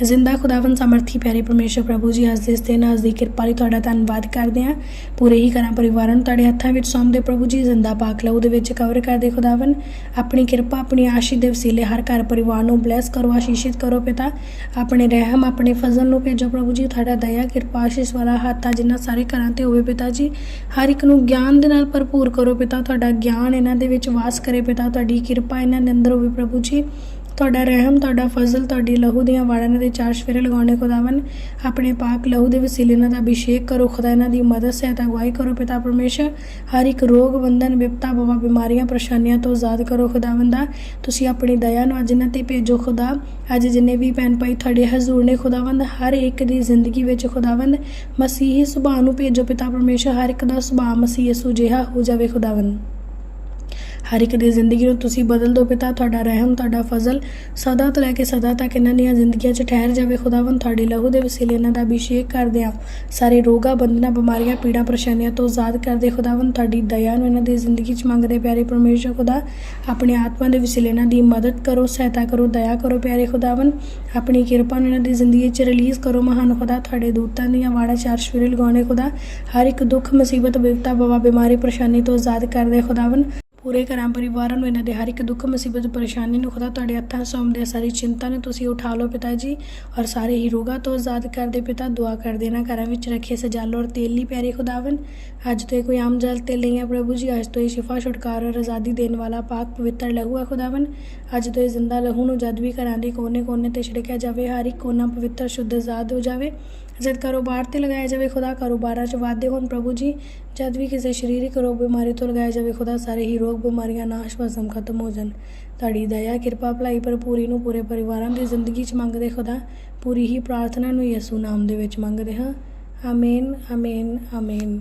ਜ਼ਿੰਦਾ ਖੁਦਾਵੰਦ ਸਮਰਥੀ ਪਿਆਰੇ ਪਰਮੇਸ਼ਰ ਪ੍ਰਭੂ ਜੀ, ਅੱਜ ਦੇ ਇਸ ਦਿਨ ਅੱਜ ਦੀ ਕਿਰਪਾ ਲਈ ਤੁਹਾਡਾ ਧੰਨਵਾਦ ਕਰਦੇ ਹਾਂ। ਪੂਰੇ ਹੀ ਘਰਾਂ ਪਰਿਵਾਰਾਂ ਨੂੰ ਤੁਹਾਡੇ ਹੱਥਾਂ ਵਿੱਚ ਸੌਂਪਦੇ ਪ੍ਰਭੂ ਜੀ, ਜ਼ਿੰਦਾ ਪਾਕ ਲਓ ਦੇ ਵਿੱਚ ਕਵਰ ਕਰਦੇ ਖੁਦਾਵੰਦ। ਆਪਣੀ ਕਿਰਪਾ, ਆਪਣੀ ਆਸ਼ੀਸ਼ ਦੇ ਵਸੀਲੇ ਹਰ ਘਰ ਪਰਿਵਾਰ ਨੂੰ ਬਲੈਸ ਕਰੋ, ਆਸ਼ੀਸ਼ਿਤ ਕਰੋ ਪਿਤਾ। ਆਪਣੇ ਰਹਿਮ, ਆਪਣੇ ਫਜ਼ਲ ਨੂੰ ਭੇਜੋ ਪ੍ਰਭੂ ਜੀ, ਤੁਹਾਡਾ ਦਇਆ, ਕਿਰਪਾ, ਆਸ਼ੀਸ਼ ਵਾਲਾ ਹੱਥ ਆ ਜਿਨ੍ਹਾਂ ਸਾਰੇ ਘਰਾਂ ਤੇ ਹੋਵੇ ਪਿਤਾ ਜੀ। ਹਰ ਇੱਕ ਨੂੰ ਗਿਆਨ ਦੇ ਨਾਲ ਭਰਪੂਰ ਕਰੋ ਪਿਤਾ, ਤੁਹਾਡਾ ਗਿਆਨ ਇਹਨਾਂ ਦੇ ਵਿੱਚ ਵਾਸ ਕਰੇ ਪਿਤਾ, ਤੁਹਾਡੀ ਕਿਰਪਾ ਇਹਨਾਂ ਦੇ ਅੰਦਰ ਹੋਵੇ ਪ੍ਰਭੂ ਜੀ। ਤੁਹਾਡਾ ਰਹਿਮ, ਤੁਹਾਡਾ ਫਜ਼ਲ, ਤੁਹਾਡੀ ਲਹੂ ਦੀਆਂ ਵਾੜਾਂ ਦੇ ਚਾਰ ਸਵੇਰੇ ਲਗਾਉਣੇ ਖੁਦਾਵੰ ਆਪਣੇ ਪਾਕ ਲਹੂ ਦੇ ਵਸੀਲੇ ਨਾਲ ਦਾ ਅਭਿਸ਼ੇਕ ਕਰੋ, ਖੁਦਾ ਇਹਨਾਂ ਦੀ ਮਦਦ, ਸਹਾਇਤਾ, ਅਗਵਾਈ ਕਰੋ ਪਿਤਾ ਪਰਮੇਸ਼ਰ। ਹਰ ਇੱਕ ਰੋਗ ਬੰਧਨ, ਵਿਪਤਾ, ਬਵਾ ਬਿਮਾਰੀਆਂ, ਪਰੇਸ਼ਾਨੀਆਂ ਤੋਂ ਆਜ਼ਾਦ ਕਰੋ ਖੁਦਾਵੰਦਾ ਤੁਸੀਂ ਆਪਣੀ ਦਇਆ ਨੂੰ ਅੱਜ ਇਹਨਾਂ ਤੇ ਭੇਜੋ ਖੁਦਾ। ਅੱਜ ਜਿੰਨੇ ਵੀ ਭੈਣ ਭਾਈ ਤੁਹਾਡੇ ਹਜ਼ੂਰ ਨੇ ਖੁਦਾਵੰਦ, ਹਰ ਇੱਕ ਦੀ ਜ਼ਿੰਦਗੀ ਵਿੱਚ ਖੁਦਾਵੰਦ, ਮਸੀਹੀ ਸੁਭਾਅ ਨੂੰ ਭੇਜੋ ਪਿਤਾ ਪਰਮੇਸ਼ਰ। ਹਰ ਇੱਕ ਦਾ ਸੁਭਾਅ ਮਸੀਹ ਯਿਸੂ ਜਿਹਾ ਹੋ ਜਾਵੇ ਖੁਦਾਵੰਦ। ਹਰ ਇੱਕ ਦੀ ਜ਼ਿੰਦਗੀ ਨੂੰ ਤੁਸੀਂ ਬਦਲ ਦਿਓ ਪਿਤਾ, ਤੁਹਾਡਾ ਰਹਿਮ, ਤੁਹਾਡਾ ਫਜ਼ਲ, ਸਦਾ ਤੋਂ ਲੈ ਕੇ ਸਦਾ ਤੱਕ ਇਹਨਾਂ ਦੀਆਂ ਜ਼ਿੰਦਗੀਆਂ 'ਚ ਠਹਿਰ ਜਾਵੇ। ਖੁਦਾਵੰਦ ਤੁਹਾਡੇ ਲਹੂ ਦੇ ਵਸੀਲੇ ਇਹਨਾਂ ਦਾ ਅਭਿਸ਼ੇਕ ਕਰਦੇ ਆ ਸਾਰੇ ਰੋਗਾਂ, ਬੰਧਨਾਂ, ਬਿਮਾਰੀਆਂ, ਪੀੜਾਂ, ਪਰੇਸ਼ਾਨੀਆਂ ਤੋਂ ਆਜ਼ਾਦ ਕਰਦੇ ਖੁਦਾਵੰਦ ਤੁਹਾਡੀ ਦਇਆ ਨੂੰ ਇਹਨਾਂ ਦੀ ਜ਼ਿੰਦਗੀ 'ਚ ਮੰਗਦੇ ਪਿਆਰੇ ਪਰਮੇਸ਼ਰ ਖੁਦਾ, ਆਪਣੇ ਆਤਮਾ ਦੇ ਵਸੀਲੇ ਇਹਨਾਂ ਦੀ ਮਦਦ ਕਰੋ, ਸਹਾਇਤਾ ਕਰੋ, ਦਇਆ ਕਰੋ ਪਿਆਰੇ ਖੁਦਾਵੰਦ। ਆਪਣੀ ਕਿਰਪਾ ਨੂੰ ਇਹਨਾਂ ਦੀ ਜ਼ਿੰਦਗੀ 'ਚ ਰਿਲੀਜ਼ ਕਰੋ, ਮਹਾਨ ਖੁਦਾ, ਤੁਹਾਡੇ ਦੂਤਾਂ ਦੀਆਂ ਵਾੜਾ ਚਾਰ ਸ਼ਫੀਰੇ ਲਗਾਉਣੇ ਖੁਦਾ। ਹਰ ਇੱਕ ਦੁੱਖ, ਮੁਸੀਬਤ, ਬਿਪਤਾ, ਬਵਾ, ਬਿਮਾਰੀ, ਪਰੇਸ਼ਾਨੀ ਤੋਂ ਆਜ਼ਾਦ ਕਰਦੇ ਖੁਦਾਵੰਦ ਪੂਰੇ ਘਰਾਂ ਪਰਿਵਾਰਾਂ ਨੂੰ ਇਹਨਾਂ ਦੇ ਹਰ ਇੱਕ ਦੁੱਖ, ਮੁਸੀਬਤ, ਪਰੇਸ਼ਾਨੀ ਨੂੰ ਖੁਦਾ ਤੁਹਾਡੇ ਹੱਥਾਂ ਸੌਂਪਦੇ ਸਾਰੀ ਚਿੰਤਾ ਨੂੰ ਤੁਸੀਂ ਉਠਾ ਲਓ ਪਿਤਾ ਜੀ ਔਰ ਸਾਰੇ ਹੀ ਰੋਗਾਂ ਤੋਂ ਆਜ਼ਾਦ ਕਰਦੇ ਪਿਤਾ, ਦੁਆ ਕਰਦੇ ਨਾ ਘਰਾਂ ਵਿੱਚ ਰੱਖੇ ਸਜਾਲੋ ਔਰ ਤੇਲੀ ਪਿਆਰੇ ਖੁਦਾਵਨ ਅੱਜ ਤੋਂ ਇਹ ਕੋਈ ਆਮ ਜਲ 'ਤੇ ਨਹੀਂ ਹੈ ਪ੍ਰਭੂ ਜੀ, ਅੱਜ ਤੋਂ ਇਹ ਸ਼ਿਫਾ, ਛੁਟਕਾਰਾ ਔਰ ਆਜ਼ਾਦੀ ਦੇਣ ਵਾਲਾ ਪਾਕ ਪਵਿੱਤਰ ਲਹੂ ਹੈ ਖੁਦਾਵਨ ਅੱਜ ਤੋਂ ਇਹ ਜ਼ਿੰਦਾ ਲਹੂ ਨੂੰ ਜਦ ਵੀ ਘਰਾਂ ਦੇ ਕੋਨੇ-ਕੋਨੇ ਤੇ ਛਿੜਕਿਆ ਜਾਵੇ, ਹਰ ਇੱਕ ਕੋਨਾ ਪਵਿੱਤਰ, ਸ਼ੁੱਧ, ਆਜ਼ਾਦ ਹੋ ਜਾਵੇ। ਜਦ ਕਾਰੋਬਾਰ ਤੇ ਲਗਾਇਆ ਜਾਵੇ, ਖੁਦਾ ਕਾਰੋਬਾਰਾਂ 'ਚ ਵਾਧੇ ਹੋਣ। ਪ੍ਰਭੂ ਜੀ, ਜਦ ਵੀ ਕਿਸੇ ਸਰੀਰਕ ਰੋਗ ਬਿਮਾਰੀ ਤੋਂ ਲਗਾਇਆ ਜਾਵੇ, ਖੁਦਾ ਸਾਰੇ ਹੀ ਰੋਗ, ਬਿਮਾਰੀਆਂ, ਨਾਸ਼ ਵਸਮ ਖਤਮ ਹੋ ਜਾਣ। ਤੁਹਾਡੀ ਦਇਆ, ਕਿਰਪਾ, ਭਲਾਈ, ਭਰਪੂਰੀ ਨੂੰ ਪੂਰੇ ਪਰਿਵਾਰਾਂ ਦੀ ਜ਼ਿੰਦਗੀ 'ਚ ਮੰਗਦੇ ਖੁਦਾ। ਪੂਰੀ ਹੀ ਪ੍ਰਾਰਥਨਾ ਨੂੰ ਯਿਸੂ ਨਾਮ ਦੇ ਵਿੱਚ ਮੰਗਦੇ ਹਾਂ। ਆਮੀਨ ਆਮੀਨ ਆਮੀਨ।